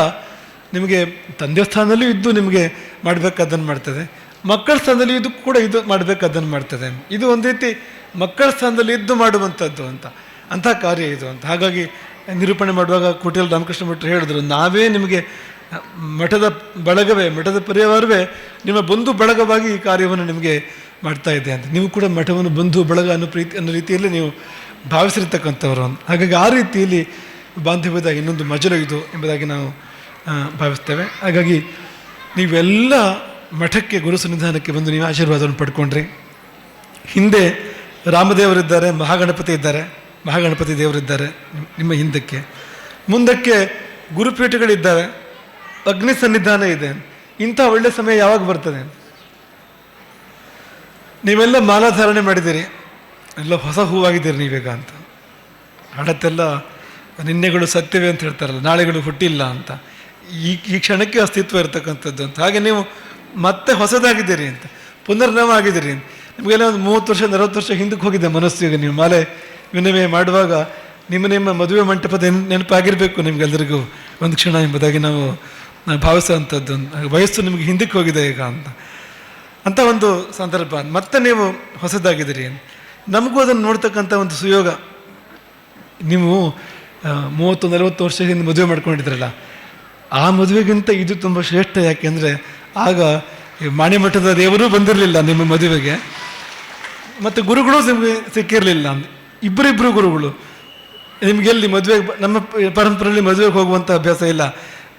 ನಿಮಗೆ ತಂದೆ ಸ್ಥಾನದಲ್ಲೂ ಇದ್ದು ನಿಮಗೆ ಮಾಡಬೇಕಾದನ್ನು ಮಾಡ್ತದೆ. ಮಕ್ಕಳ ಸ್ಥಾನದಲ್ಲಿ ಇದು ಕೂಡ ಇದು ಮಾಡಬೇಕಾದನ್ನು ಮಾಡ್ತದೆ. ಇದು ಒಂದು ರೀತಿ ಮಕ್ಕಳ ಸ್ಥಾನದಲ್ಲಿ ಇದ್ದು ಮಾಡುವಂಥದ್ದು ಅಂತ. ಅಂಥ ಕಾರ್ಯ ಇದು ಅಂತ. ಹಾಗಾಗಿ ನಿರೂಪಣೆ ಮಾಡುವಾಗ ಕುಟಿಲ್ ರಾಮಕೃಷ್ಣ ಭಟ್ರು ಹೇಳಿದ್ರು, ನಾವೇ ನಿಮಗೆ ಮಠದ ಬಳಗವೇ, ಮಠದ ಪರಿವಾರವೇ, ನಿಮ್ಮ ಬಂಧು ಬಳಗವಾಗಿ ಈ ಕಾರ್ಯವನ್ನು ನಿಮಗೆ ಮಾಡ್ತಾ ಇದೆ ಅಂತ. ನೀವು ಕೂಡ ಮಠವನ್ನು ಬಂಧು ಬಳಗ ಅನ್ನೋ ಪ್ರೀತಿ, ಅನ್ನೋ ರೀತಿಯಲ್ಲಿ ನೀವು ಭಾವಿಸಿರ್ತಕ್ಕಂಥವ್ರು. ಹಾಗಾಗಿ ಆ ರೀತಿಯಲ್ಲಿ ಬಾಂಧವ್ಯದ ಇನ್ನೊಂದು ಮಜಲು ಇದು ಎಂಬುದಾಗಿ ನಾವು ಭಾವಿಸ್ತೇವೆ. ಹಾಗಾಗಿ ನೀವೆಲ್ಲ ಮಠಕ್ಕೆ, ಗುರು ಸನ್ನಿಧಾನಕ್ಕೆ ಬಂದು ನೀವು ಆಶೀರ್ವಾದವನ್ನು ಪಡ್ಕೊಂಡ್ರಿ. ಹಿಂದೆ ರಾಮದೇವರಿದ್ದಾರೆ, ಮಹಾಗಣಪತಿ ಇದ್ದಾರೆ. ಮಹಾಗಣಪತಿ ದೇವರಿದ್ದಾರೆ ನಿಮ್- ನಿಮ್ಮ ಹಿಂದಕ್ಕೆ. ಮುಂದಕ್ಕೆ ಗುರುಪೀಠಗಳಿದ್ದಾವೆ. ಅಗ್ನಿ ಸನ್ನಿಧಾನ ಇದೆ. ಇಂಥ ಒಳ್ಳೆ ಸಮಯ ಯಾವಾಗ ಬರ್ತದೆ? ನೀವೆಲ್ಲ ಮಾಲಾಧಾರಣೆ ಮಾಡಿದ್ದೀರಿ. ಎಲ್ಲ ಹೊಸ ಹೂವಾಗಿದ್ದೀರಿ ನೀವೀಗ ಅಂತ. ಹಣತೆಲ್ಲ ನಿನ್ನೆಗಳು ಸತ್ಯವೇ ಅಂತ ಹೇಳ್ತಾರಲ್ಲ, ನಾಳೆಗಳು ಹುಟ್ಟಿಲ್ಲ ಅಂತ. ಈ ಈ ಕ್ಷಣಕ್ಕೆ ಅಸ್ತಿತ್ವ ಇರತಕ್ಕಂಥದ್ದು ಅಂತ. ಹಾಗೆ ನೀವು ಮತ್ತೆ ಹೊಸದಾಗಿದ್ದೀರಿ ಅಂತ, ಪುನರ್ನವ ಆಗಿದ್ದೀರಿ ನಿಮಗೆಲ್ಲ ಒಂದು ಮೂವತ್ತು ವರ್ಷ, ನಲವತ್ತು ವರ್ಷ ಹಿಂದಕ್ಕೆ ಹೋಗಿದ್ದೆ ಮನಸ್ಸು ಈಗ ನೀವು. ಮಾಲೆ ವಿನಿಮಯ ಮಾಡುವಾಗ ನಿಮ್ಮ ನಿಮ್ಮ ಮದುವೆ ಮಂಟಪದ ನೆನಪಾಗಿರಬೇಕು ನಿಮಗೆಲ್ಲರಿಗೂ ಒಂದು ಕ್ಷಣ ಎಂಬುದಾಗಿ ನಾವು ಭಾವಿಸುವಂಥದ್ದು. ವಯಸ್ಸು ನಿಮಗೆ ಹಿಂದಕ್ಕೆ ಹೋಗಿದೆ ಈಗ ಅಂತ. ಅಂತ ಒಂದು ಸಂದರ್ಭ. ಮತ್ತೆ ನೀವು ಹೊಸದಾಗಿದ್ದೀರಿ. ನಮಗೂ ಅದನ್ನು ನೋಡ್ತಕ್ಕಂಥ ಒಂದು ಸುಯೋಗ. ನೀವು ಮೂವತ್ತು, ನಲವತ್ತು ವರ್ಷ ಹಿಂದೆ ಮದುವೆ ಮಾಡ್ಕೊಂಡಿದ್ರಲ್ಲ. ಆ ಮದುವೆಗಿಂತ ಇದು ತುಂಬ ಶ್ರೇಷ್ಠ. ಯಾಕೆಂದರೆ ಆಗ ಮಾಣಿಮಠದ ದೇವರೂ ಬಂದಿರಲಿಲ್ಲ ನಿಮ್ಮ ಮದುವೆಗೆ. ಮತ್ತು ಗುರುಗಳು ನಿಮಗೆ ಸಿಕ್ಕಿರಲಿಲ್ಲ. ಇಬ್ಬರಿಬ್ಬರು ಗುರುಗಳು. ನಿಮಗೆಲ್ಲಿ ಮದುವೆ ನಮ್ಮ ಪರಂಪರೆಯಲ್ಲಿ ಮದುವೆಗೆ ಹೋಗುವಂಥ ಅಭ್ಯಾಸ ಇಲ್ಲ.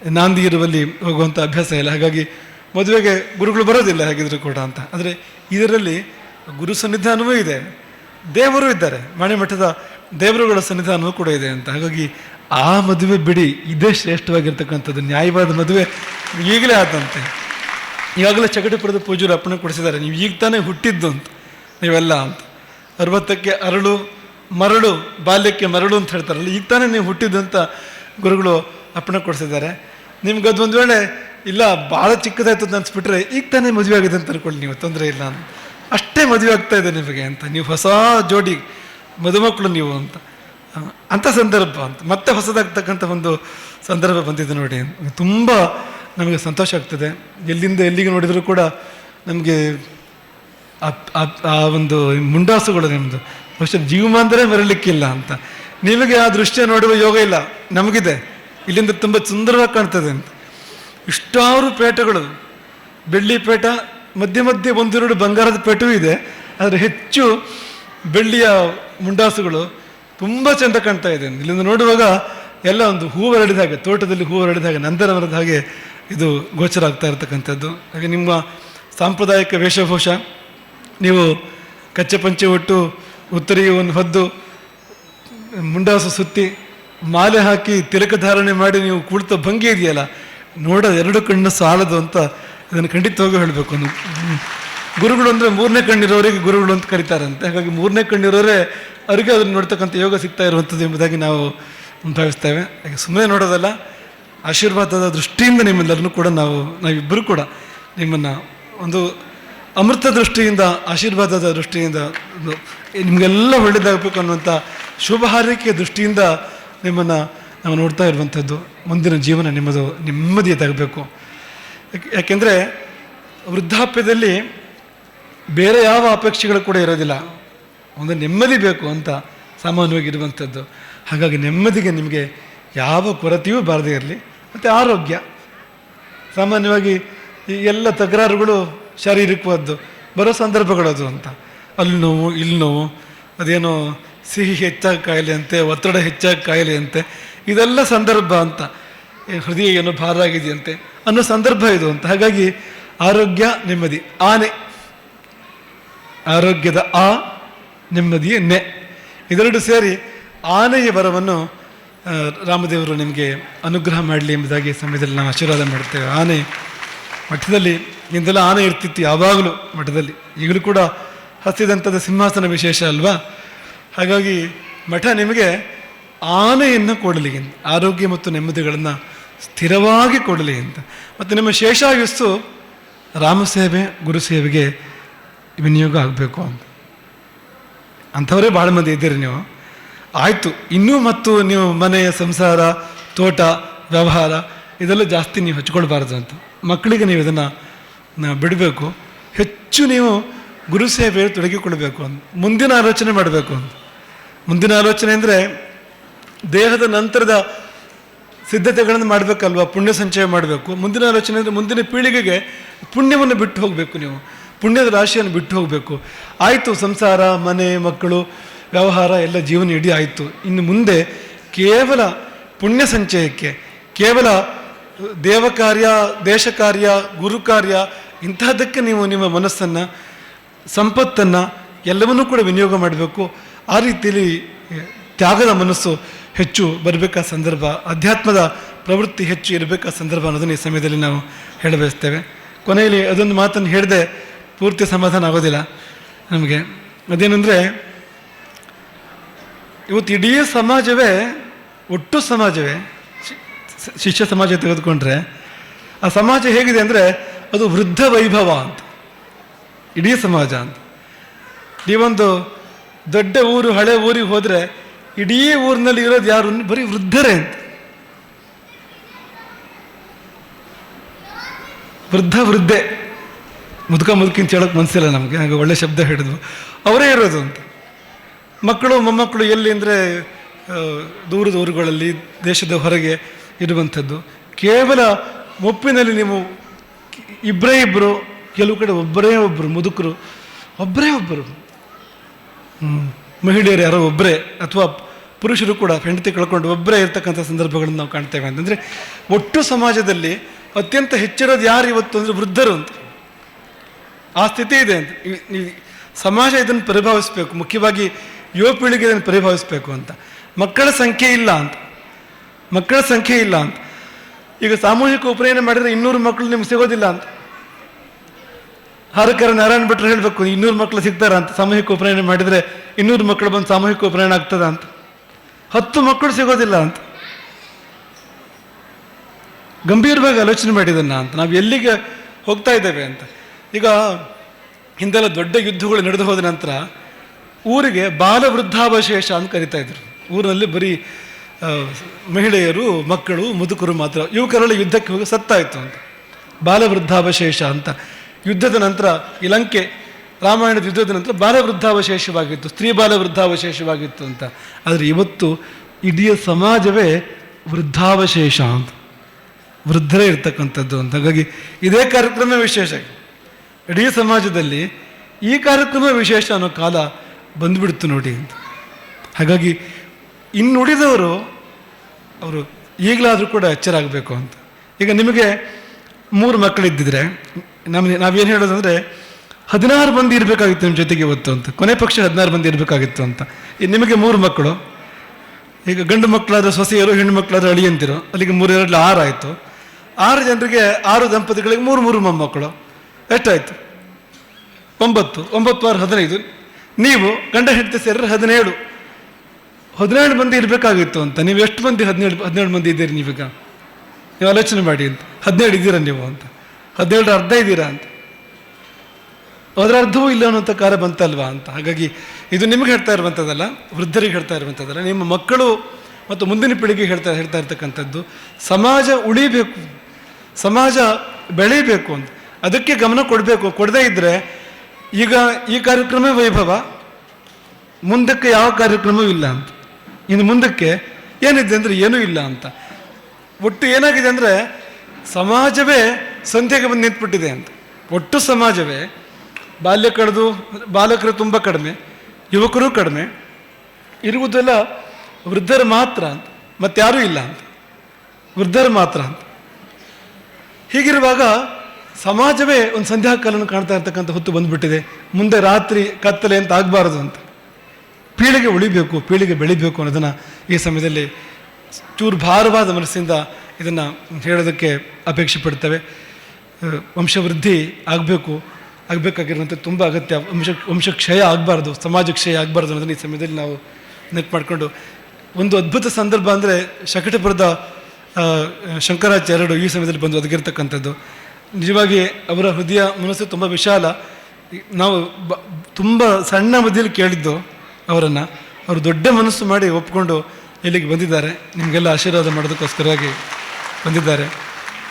ನಾಂದಿ ಇರುವಲ್ಲಿ ಹೋಗುವಂಥ ಅಭ್ಯಾಸ ಇಲ್ಲ. ಹಾಗಾಗಿ ಮದುವೆಗೆ ಗುರುಗಳು ಬರೋದಿಲ್ಲ ಹೇಗಿದ್ರು ಕೂಡ ಅಂತ. ಅಂದರೆ ಇದರಲ್ಲಿ ಗುರು ಸನ್ನಿಧಾನವೂ ಇದೆ. ದೇವರು ಇದ್ದಾರೆ. ಮಠದ ದೇವರುಗಳ ಸನ್ನಿಧಾನವೂ ಕೂಡ ಇದೆ ಅಂತ. ಹಾಗಾಗಿ ಆ ಮದುವೆ ಬಿಡಿ. ಇದೇ ಶ್ರೇಷ್ಠವಾಗಿರ್ತಕ್ಕಂಥದ್ದು. ನ್ಯಾಯವಾದ ಮದುವೆ ಈಗಲೇ ಆದಂತೆ. ಈಗಾಗಲೇ ಚಗಟಿಪುರದ ಪೂಜೆರು ಅಪ್ಪಣೆ ಕೊಡಿಸಿದ್ದಾರೆ. ನೀವು ಈಗ ತಾನೇ ಹುಟ್ಟಿದ್ದು ಅಂತ. ನೀವೆಲ್ಲ ಅಂತ. ಅರವತ್ತಕ್ಕೆ ಅರಳು ಮರಳು, ಬಾಲ್ಯಕ್ಕೆ ಮರಳು ಅಂತ ಹೇಳ್ತಾರಲ್ಲ, ಈಗ ತಾನೇ ನೀವು ಹುಟ್ಟಿದಂಥ ಗುರುಗಳು ಅಪ್ಪಣೆ ಕೊಡಿಸಿದ್ದಾರೆ. ನಿಮ್ಗೆ ಅದು ಒಂದು ವೇಳೆ, ಇಲ್ಲ, ಭಾಳ ಚಿಕ್ಕದಾಯ್ತು ಅಂತ ಅನ್ಸ್ಬಿಟ್ರೆ, ಈಗ ತಾನೇ ಮದುವೆ ಆಗಿದೆ ಅಂತ ಅನ್ಕೊಳ್ಳಿ, ನೀವು ತೊಂದರೆ ಇಲ್ಲ ಅಂತ. ಅಷ್ಟೇ ಮದುವೆ ಆಗ್ತಾ ಇದೆ ನಿಮಗೆ ಅಂತ, ನೀವು ಹೊಸ ಜೋಡಿ ಮದುಮಕ್ಕಳು ನೀವು ಅಂತ. ಅಂಥ ಸಂದರ್ಭ ಅಂತ. ಮತ್ತೆ ಹೊಸದಾಗ್ತಕ್ಕಂಥ ಒಂದು ಸಂದರ್ಭ ಬಂದಿದೆ ನೋಡಿ ತುಂಬ ನಮಗೆ ಸಂತೋಷ ಆಗ್ತದೆ. ಎಲ್ಲಿಂದ ಎಲ್ಲಿಗೆ ನೋಡಿದರೂ ಕೂಡ ನಮಗೆ ಆ ಒಂದು ಮುಂಡಾಸುಗಳು ನಿಮ್ಮದು ಬಹುಶಃ ಜೀವಮಾಂತರ ಬರಲಿಕ್ಕಿಲ್ಲ ಅಂತ. ನಿಮಗೆ ಆ ದೃಶ್ಯ ನೋಡುವ ಯೋಗ ಇಲ್ಲ. ನಮಗಿದೆ. ಇಲ್ಲಿಂದ ತುಂಬ ಸುಂದರವಾಗಿ ಕಾಣ್ತದೆ ಅಂತ. ಇಷ್ಟಾರು ಪೇಟಗಳು. ಬೆಳ್ಳಿ ಪೇಟ, ಮಧ್ಯೆ ಮಧ್ಯೆ ಒಂದೆರಡು ಬಂಗಾರದ ಪೇಟೂ ಇದೆ. ಆದರೆ ಹೆಚ್ಚು ಬೆಳ್ಳಿಯ ಮುಂಡಾಸುಗಳು ತುಂಬ ಚೆಂದ ಕಾಣ್ತಾ ಇದೆ. ಇಲ್ಲಿಂದ ನೋಡುವಾಗ ಎಲ್ಲ ಒಂದು ಹೂವು ಹರಡಿದ ಹಾಗೆ, ತೋಟದಲ್ಲಿ ಹೂವು ಹರಡಿದ ಹಾಗೆ ನಂದನವರದ ಹಾಗೆ ಇದು ಗೋಚರ ಆಗ್ತಾ ಇರತಕ್ಕಂಥದ್ದು. ಹಾಗೆ ನಿಮ್ಮ ಸಾಂಪ್ರದಾಯಿಕ ವೇಷಭೂಷ, ನೀವು ಕಚ್ಚೆ ಪಂಚೆ ಒಟ್ಟು ಉತ್ತರಿಯನ್ನು ಹೊದ್ದು, ಮುಂಡಾಸು ಸುತ್ತಿ ಮಾಲೆ ಹಾಕಿ ತಿಲಕ ಧಾರಣೆ ಮಾಡಿ ನೀವು ಕುಳಿತ ಭಂಗಿ ಇದೆಯಲ್ಲ ನೋಡ ಎರಡು ಕಣ್ಣು ಸಾಲದು ಅಂತ ಇದನ್ನು ಖಂಡಿತವಾಗಿ ಹೇಳಬೇಕು. ಒಂದು, ಗುರುಗಳು ಅಂದರೆ ಮೂರನೇ ಕಣ್ಣಿರೋರಿಗೆ ಗುರುಗಳು ಅಂತ ಕರೀತಾರಂತೆ. ಹಾಗಾಗಿ ಮೂರನೇ ಕಣ್ಣಿರೋರೇ ಅವರಿಗೆ ಅದನ್ನು ನೋಡ್ತಕ್ಕಂಥ ಯೋಗ ಸಿಗ್ತಾ ಇರುವಂಥದ್ದು ಎಂಬುದಾಗಿ ನಾವು ಭಾವಿಸ್ತೇವೆ ಹಾಗೆ ಸುಮ್ಮನೆ ನೋಡೋದಲ್ಲ, ಆಶೀರ್ವಾದದ ದೃಷ್ಟಿಯಿಂದ ನಿಮ್ಮೆಲ್ಲರನ್ನೂ ಕೂಡ ನಾವು, ನಾವಿಬ್ಬರು ಕೂಡ ನಿಮ್ಮನ್ನು ಒಂದು ಅಮೃತ ದೃಷ್ಟಿಯಿಂದ, ಆಶೀರ್ವಾದದ ದೃಷ್ಟಿಯಿಂದ ಒಂದು ನಿಮಗೆಲ್ಲ ಒಳ್ಳೆಯದಾಗಬೇಕು ಅನ್ನುವಂಥ ಶುಭ ಹಾರೈಕೆಯ ದೃಷ್ಟಿಯಿಂದ ನಿಮ್ಮನ್ನು ನಾವು ನೋಡ್ತಾ ಇರುವಂಥದ್ದು. ಮುಂದಿನ ಜೀವನ ನಿಮ್ಮದು ನೆಮ್ಮದಿಯದಾಗಬೇಕು ಯಾಕೆ ಯಾಕೆಂದರೆ ವೃದ್ಧಾಪ್ಯದಲ್ಲಿ ಬೇರೆ ಯಾವ ಅಪೇಕ್ಷೆಗಳು ಕೂಡ ಇರೋದಿಲ್ಲ. ಒಂದು ನೆಮ್ಮದಿ ಬೇಕು ಅಂತ ಸಾಮಾನ್ಯವಾಗಿ ಇರುವಂಥದ್ದು ಹಾಗಾಗಿ ನೆಮ್ಮದಿಗೆ ನಿಮಗೆ ಯಾವ ಕೊರತೆಯೂ ಬಾರದೇ ಇರಲಿ. ಮತ್ತು ಆರೋಗ್ಯ. ಸಾಮಾನ್ಯವಾಗಿ ಈ ಎಲ್ಲ ತಕರಾರುಗಳು ಶಾರೀರಿಕವಾದ್ದು, ಬರೋ ಸಂದರ್ಭಗಳದು ಅಂತ. ಅಲ್ಲಿ ನೋವು, ಇಲ್ಲಿ ನೋವು, ಅದೇನೋ ಸಿಹಿ ಹೆಚ್ಚಾಗಿ ಕಾಯಿಲೆ ಅಂತೆ, ಒತ್ತಡ ಹೆಚ್ಚಾಗಿ ಕಾಯಿಲೆ ಅಂತೆ, ಇದೆಲ್ಲ ಸಂದರ್ಭ ಅಂತ. ಹೃದಯ ಏನೋ ಭಾರ ಆಗಿದೆಯಂತೆ ಅನ್ನೋ ಸಂದರ್ಭ ಇದು ಅಂತ. ಹಾಗಾಗಿ ಆರೋಗ್ಯ ನೆಮ್ಮದಿ, ಆನೆ. ಆರೋಗ್ಯದ ಆ, ನೆಮ್ಮದಿಯ ನೆ. ಇದೆರಡು ಸೇರಿ ಆನೆಯ ಬರವನ್ನು ರಾಮದೇವರು ನಿಮಗೆ ಅನುಗ್ರಹ ಮಾಡಲಿ ಎಂಬುದಾಗಿ ಸಮಯದಲ್ಲಿ ನಾವು ಆಶೀರ್ವಾದ ಮಾಡ್ತೇವೆ ಆನೆ, ಮಠದಲ್ಲಿ ಹಿಂದೆಲ್ಲ ಆನೆ ಇರ್ತಿತ್ತು ಯಾವಾಗಲೂ ಮಠದಲ್ಲಿ. ಈಗಲೂ ಕೂಡ ಹಸಿದಂಥದ್ದು ಸಿಂಹಾಸನ ವಿಶೇಷ ಅಲ್ವಾ? ಹಾಗಾಗಿ ಮಠ ನಿಮಗೆ ಆನೆಯನ್ನು ಕೊಡಲಿ ಅಂತ, ಆರೋಗ್ಯ ಮತ್ತು ನೆಮ್ಮದಿಗಳನ್ನು ಸ್ಥಿರವಾಗಿ ಕೊಡಲಿ ಅಂತ. ಮತ್ತು ನಿಮ್ಮ ಶೇಷಾಯುಸ್ಸು ರಾಮಸೇವೆ ಗುರುಸೇವೆಗೆ ವಿನಿಯೋಗ ಆಗಬೇಕು ಅಂತ. ಅಂಥವರೇ ಭಾಳ ಮಂದಿ ಇದ್ದೀರಿ ನೀವು. ಆಯಿತು, ಇನ್ನೂ ಮತ್ತು ನೀವು ಮನೆಯ ಸಂಸಾರ, ತೋಟ, ವ್ಯವಹಾರ, ಇದೆಲ್ಲ ಜಾಸ್ತಿ ನೀವು ಹಚ್ಕೊಳ್ಬಾರ್ದು ಅಂತ. ಮಕ್ಕಳಿಗೆ ನೀವು ಇದನ್ನು ಬಿಡಬೇಕು. ಹೆಚ್ಚು ನೀವು ಗುರು ಸೇವೆಯಲ್ಲಿ ತೊಡಗಿಕೊಳ್ಬೇಕು ಅಂತ. ಮುಂದಿನ ಆಲೋಚನೆ ಮಾಡಬೇಕು ಅಂತ. ಮುಂದಿನ ಆಲೋಚನೆ ಅಂದರೆ ದೇಹದ ನಂತರದ ಸಿದ್ಧತೆಗಳನ್ನು ಮಾಡಬೇಕಲ್ವ? ಪುಣ್ಯ ಸಂಚಯ ಮಾಡಬೇಕು. ಮುಂದಿನ ಆಲೋಚನೆ ಅಂದರೆ ಮುಂದಿನ ಪೀಳಿಗೆಗೆ ಪುಣ್ಯವನ್ನು ಬಿಟ್ಟು ಹೋಗಬೇಕು ನೀವು. ಪುಣ್ಯದ ರಾಶಿಯನ್ನು ಬಿಟ್ಟು ಹೋಗಬೇಕು. ಆಯಿತು, ಸಂಸಾರ, ಮನೆ, ಮಕ್ಕಳು, ವ್ಯವಹಾರ, ಎಲ್ಲ ಜೀವನ ಇಡೀ ಆಯಿತು. ಇನ್ನು ಮುಂದೆ ಕೇವಲ ಪುಣ್ಯ ಸಂಚಯಕ್ಕೆ, ಕೇವಲ ದೇವ ಕಾರ್ಯ ದೇಶ ಕಾರ್ಯ ಗುರು ಕಾರ್ಯ ಇಂತಹದ್ದಕ್ಕೆ ನೀವು ನಿಮ್ಮ ಮನಸ್ಸನ್ನು ಸಂಪತ್ತನ್ನು ಎಲ್ಲವನ್ನೂ ಕೂಡ ವಿನಿಯೋಗ ಮಾಡಬೇಕು. ಆ ರೀತಿಯಲ್ಲಿ ತ್ಯಾಗದ ಮನಸ್ಸು ಹೆಚ್ಚು ಬರಬೇಕಾದ ಸಂದರ್ಭ, ಅಧ್ಯಾತ್ಮದ ಪ್ರವೃತ್ತಿ ಹೆಚ್ಚು ಇರಬೇಕಾದ ಸಂದರ್ಭ ಅನ್ನೋದನ್ನು ಈ ಸಮಯದಲ್ಲಿ ನಾವು ಹೇಳಬಯಸ್ತೇವೆ. ಕೊನೆಯಲ್ಲಿ ಅದೊಂದು ಮಾತನ್ನು ಹೇಳಿದೆ, ಪೂರ್ತಿ ಸಮಾಧಾನ ಆಗೋದಿಲ್ಲ ನಮಗೆ. ಅದೇನೆಂದರೆ, ಇವತ್ತು ಇಡೀ ಸಮಾಜವೇ, ಒಟ್ಟು ಸಮಾಜವೇ ಶಿಷ್ಯ ಸಮಾಜ ತೆಗೆದುಕೊಂಡ್ರೆ, ಆ ಸಮಾಜ ಹೇಗಿದೆ ಅಂದರೆ ಅದು ವೃದ್ಧ ವೈಭವ ಅಂತ. ಇಡೀ ಸಮಾಜ ಅಂತ. ನೀವೊಂದು ದೊಡ್ಡ ಊರು, ಹಳೆ ಊರಿಗೆ ಹೋದರೆ ಇಡೀ ಊರಿನಲ್ಲಿ ಇರೋದು ಯಾರು? ಬರೀ ವೃದ್ಧರೇ ಅಂತ. ವೃದ್ಧ ವೃದ್ಧೆ. ಮುದುಕ ಮುದುಕಿಂತ ಹೇಳೋಕೆ ಮನಸ್ಸಿಲ್ಲ ನಮಗೆ. ಹಾಗೆ ಒಳ್ಳೆ ಶಬ್ದ ಹಿಡಿದ್ವು ಅವರೇ ಇರೋದು ಅಂತ. ಮಕ್ಕಳು, ಮೊಮ್ಮಕ್ಕಳು ಎಲ್ಲಿ ಅಂದರೆ ದೂರದ ಊರುಗಳಲ್ಲಿ ದೇಶದ ಹೊರಗೆ ಇರುವಂಥದ್ದು. ಕೇವಲ ಒಪ್ಪಿನಲ್ಲಿ ನೀವು ಇಬ್ಬರೇ ಇಬ್ಬರು ಕೆಲವು ಕಡೆ ಒಬ್ಬರೇ ಒಬ್ಬರು ಮುದುಕರು ಒಬ್ಬರೇ ಒಬ್ಬರು. ಮಹಿಳೆಯರು ಯಾರೋ ಒಬ್ಬರೇ ಅಥವಾ ಪುರುಷರು ಕೂಡ ಹೆಂಡತಿ ಕಳ್ಕೊಂಡು ಒಬ್ಬರೇ ಇರ್ತಕ್ಕಂಥ ಸಂದರ್ಭಗಳನ್ನು ನಾವು ಕಾಣ್ತೇವೆ ಅಂತಂದರೆ, ಒಟ್ಟು ಸಮಾಜದಲ್ಲಿ ಅತ್ಯಂತ ಹೆಚ್ಚಿರೋದು ಯಾರು ಇವತ್ತು ಅಂದರೆ ವೃದ್ಧರು ಅಂತ. ಆ ಸ್ಥಿತಿ ಇದೆ ಅಂತ. ಸಮಾಜ ಇದನ್ನು ಪರಿಭಾವಿಸಬೇಕು, ಮುಖ್ಯವಾಗಿ ಯುವ ಪೀಳಿಗೆ ಇದನ್ನು ಪರಿಭಾವಿಸಬೇಕು ಅಂತ. ಮಕ್ಕಳ ಸಂಖ್ಯೆ ಇಲ್ಲ ಅಂತ. ಮಕ್ಕಳ ಸಂಖ್ಯೆ ಇಲ್ಲ ಅಂತ. ಈಗ ಸಾಮೂಹಿಕ ಉಪನಯನ ಮಾಡಿದರೆ ಇನ್ನೂರು ಮಕ್ಕಳು ನಿಮ್ಗೆ ಸಿಗೋದಿಲ್ಲ ಅಂತ. ಹಾರಕರ ನಾರಾಯಣ ಭಟ್ರು ಹೇಳಬೇಕು, ಇನ್ನೂರು ಮಕ್ಕಳು ಸಿಗ್ತಾರ ಅಂತ, ಸಾಮೂಹಿಕ ಉಪನಯನ ಮಾಡಿದರೆ ಇನ್ನೂರು ಮಕ್ಕಳು ಬಂದು ಸಾಮೂಹಿಕ ಉಪನಯನ ಆಗ್ತದ ಅಂತ. ಹತ್ತು ಮಕ್ಕಳು ಸಿಗೋದಿಲ್ಲ ಅಂತ. ಗಂಭೀರವಾಗಿ ಆಲೋಚನೆ ಮಾಡಿದನ್ನ ಅಂತ. ನಾವು ಎಲ್ಲಿಗೆ ಹೋಗ್ತಾ ಇದ್ದೇವೆ ಅಂತ. ಈಗ ಹಿಂದೆಲ್ಲ ದೊಡ್ಡ ಯುದ್ಧಗಳು ನಡೆದು ಹೋದ ನಂತರ ಊರಿಗೆ ಬಾಲವೃದ್ಧಾವಶೇಷ ಅಂತ ಕರಿತಾ ಇದ್ರು. ಊರಿನಲ್ಲಿ ಬರೀ ಮಹಿಳೆಯರು, ಮಕ್ಕಳು, ಮುದುಕರು ಮಾತ್ರ. ಯುವಕರೆಲ್ಲ ಯುದ್ಧಕ್ಕೆ ಹೋಗಿ ಸತ್ತಾಯಿತು ಅಂತ. ಬಾಲವೃದ್ಧಾವಶೇಷ ಅಂತ. ಯುದ್ಧದ ನಂತರ ಈ ಲಂಕೆ ರಾಮಾಯಣದ ಯುದ್ಧದ ನಂತರ ಬಾಲವೃದ್ಧಾವಶೇಷವಾಗಿತ್ತು, ಸ್ತ್ರೀ ಬಾಲವೃದ್ಧಾವಶೇಷವಾಗಿತ್ತು ಅಂತ. ಆದರೆ ಇವತ್ತು ಇಡೀ ಸಮಾಜವೇ ವೃದ್ಧಾವಶೇಷ ಅಂತ. ವೃದ್ಧರೇ ಇರ್ತಕ್ಕಂಥದ್ದು ಅಂತ. ಹಾಗಾಗಿ ಇದೇ ಕಾರ್ಯಕ್ರಮ ವಿಶೇಷ. ಇಡೀ ಸಮಾಜದಲ್ಲಿ ಈ ಕಾರ್ಯಕ್ರಮ ವಿಶೇಷ ಅನ್ನೋ ಕಾಲ ಬಂದ್ಬಿಡ್ತು ನೋಡಿ ಅಂತ. ಹಾಗಾಗಿ ಇನ್ನುಳಿದವರು ಅವರು ಈಗಲಾದರೂ ಕೂಡ ಎಚ್ಚರಾಗಬೇಕು ಅಂತ. ಈಗ ನಿಮಗೆ ಮೂರು ಮಕ್ಕಳಿದ್ದಿದ್ರೆ ನಮ್ಮ ನಾವೇನು ಹೇಳೋದಂದರೆ, ಹದಿನಾರು ಮಂದಿ ಇರಬೇಕಾಗಿತ್ತು ನಿಮ್ಮ ಜೊತೆಗೆ ಇವತ್ತು ಅಂತ. ಕೊನೆ ಪಕ್ಷ ಹದಿನಾರು ಮಂದಿ ಇರಬೇಕಾಗಿತ್ತು ಅಂತ. ನಿಮಗೆ ಮೂರು ಮಕ್ಕಳು. ಈಗ ಗಂಡು ಮಕ್ಕಳಾದ ಸೊಸೆಯರು, ಹೆಣ್ಣು ಮಕ್ಕಳಾದ್ರೆ ಅಳಿಯಂತಿರು ಅಲ್ಲಿಗೆ ಮೂರೆರಡು ಆರು ಆಯಿತು. ಆರು ಜನರಿಗೆ ಆರು ದಂಪತಿಗಳಿಗೆ ಮೂರು ಮೂರು ಮೊಮ್ಮಕ್ಕಳು. ಎಷ್ಟಾಯಿತು? ಒಂಬತ್ತು. ಒಂಬತ್ತು, ಆರು, ಹದಿನೈದು. ನೀವು ಗಂಡ ಹೆಂಡತಿ ಸೇರಿದ್ರೆ ಹದಿನೇಳು. ಹದಿನೇಳು ಮಂದಿ ಇರಬೇಕಾಗಿತ್ತು ಅಂತ. ನೀವು ಎಷ್ಟು ಮಂದಿ ಹದಿನೇಳು ಹದಿನೇಳು ಮಂದಿ ಇದ್ದೀರಿ ನೀವೀಗ? ನೀವು ಆಲೋಚನೆ ಮಾಡಿ ಅಂತ. ಹದಿನೇಳು ಇದ್ದೀರ ನೀವು ಅಂತ. ಹದಿನೇಳರ ಅರ್ಧ ಇದ್ದೀರಾ ಅಂತ. ಅದರ ಅರ್ಧವೂ ಇಲ್ಲ ಅನ್ನೋಂಥ ಕಾಲ ಬಂತಲ್ವಾ ಅಂತ. ಹಾಗಾಗಿ ಇದು ನಿಮ್ಗೆ ಹೇಳ್ತಾ ಇರುವಂಥದ್ದಲ್ಲ, ವೃದ್ಧರಿಗೆ ಹೇಳ್ತಾ ಇರುವಂಥದ್ದಲ್ಲ. ನಿಮ್ಮ ಮಕ್ಕಳು ಮತ್ತು ಮುಂದಿನ ಪೀಳಿಗೆ ಹೇಳ್ತಾ ಹೇಳ್ತಾ ಇರ್ತಕ್ಕಂಥದ್ದು, ಸಮಾಜ ಉಳಿಬೇಕು, ಸಮಾಜ ಬೆಳೀಬೇಕು ಅಂತ. ಅದಕ್ಕೆ ಗಮನ ಕೊಡಬೇಕು. ಕೊಡದೇ ಇದ್ದರೆ ಈಗ ಈ ಕಾರ್ಯಕ್ರಮ ವೈಭವ, ಮುಂದಕ್ಕೆ ಯಾವ ಕಾರ್ಯಕ್ರಮವೂ ಇಲ್ಲ ಅಂತ. ಇನ್ನು ಮುಂದಕ್ಕೆ ಏನಿದೆ ಅಂದರೆ ಏನೂ ಇಲ್ಲ ಅಂತ. ಒಟ್ಟು ಏನಾಗಿದೆ ಅಂದರೆ ಸಮಾಜವೇ ಸಂಧ್ಯೆಗೆ ಬಂದು ನಿಂತ್ಬಿಟ್ಟಿದೆ ಅಂತ. ಒಟ್ಟು ಸಮಾಜವೇ, ಬಾಲ್ಯ ಕಳೆದು, ಬಾಲಕರು ತುಂಬ ಕಡಿಮೆ, ಯುವಕರು ಕಡಿಮೆ. ಇರುವುದೆಲ್ಲ ವೃದ್ಧರು ಮಾತ್ರ ಅಂತ ಮತ್ತಾರೂ ಇಲ್ಲ ಅಂತ. ವೃದ್ಧರು ಮಾತ್ರ ಅಂತ. ಹೀಗಿರುವಾಗ ಸಮಾಜವೇ ಒಂದು ಸಂಧ್ಯಾಕಾಲನ ಕಾಣ್ತಾ ಇರ್ತಕ್ಕಂಥ ಹೊತ್ತು ಬಂದ್ಬಿಟ್ಟಿದೆ. ಮುಂದೆ ರಾತ್ರಿ ಕತ್ತಲೆ ಅಂತ ಆಗಬಾರದು ಅಂತ. ಪೀಳಿಗೆ ಉಳಿಬೇಕು, ಪೀಳಿಗೆ ಬೆಳಿಬೇಕು ಅನ್ನೋದನ್ನು ಈ ಸಮಯದಲ್ಲಿ ಚೂರು ಭಾರವಾದ ಮನಸ್ಸಿಂದ ಇದನ್ನು ಹೇಳೋದಕ್ಕೆ ಅಪೇಕ್ಷೆ ಪಡ್ತೇವೆ. ವಂಶವೃದ್ಧಿ ಆಗಬೇಕು ಆಗಬೇಕಾಗಿರುವಂಥ ತುಂಬ ಅಗತ್ಯ. ವಂಶ ಕ್ಷಯ ಆಗಬಾರ್ದು ಸಮಾಜ ಕ್ಷಯ ಆಗಬಾರ್ದು ಅನ್ನೋದನ್ನು ಈ ಸಮಯದಲ್ಲಿ ನಾವು ನೆಟ್ ಮಾಡಿಕೊಂಡು. ಒಂದು ಅದ್ಭುತ ಸಂದರ್ಭ ಅಂದರೆ ಶಕಟಪುರದ ಶಂಕರಾಚಾರ್ಯರು ಈ ಸಮಯದಲ್ಲಿ ಬಂದು ಒದಗಿರ್ತಕ್ಕಂಥದ್ದು. ನಿಜವಾಗಿ ಅವರ ಹೃದಯ, ಮನಸ್ಸು ತುಂಬ ವಿಶಾಲ. ನಾವು ಬ, ತುಂಬ ಸಣ್ಣ ಮಧ್ಯದಲ್ಲಿ ಕೇಳಿದ್ದು ಅವರನ್ನು. ಅವರು ದೊಡ್ಡ ಮನಸ್ಸು ಮಾಡಿ ಒಪ್ಕೊಂಡು ಇಲ್ಲಿಗೆ ಬಂದಿದ್ದಾರೆ. ನಿಮಗೆಲ್ಲ ಆಶೀರ್ವಾದ ಮಾಡೋದಕ್ಕೋಸ್ಕರವಾಗಿ ಬಂದಿದ್ದಾರೆ.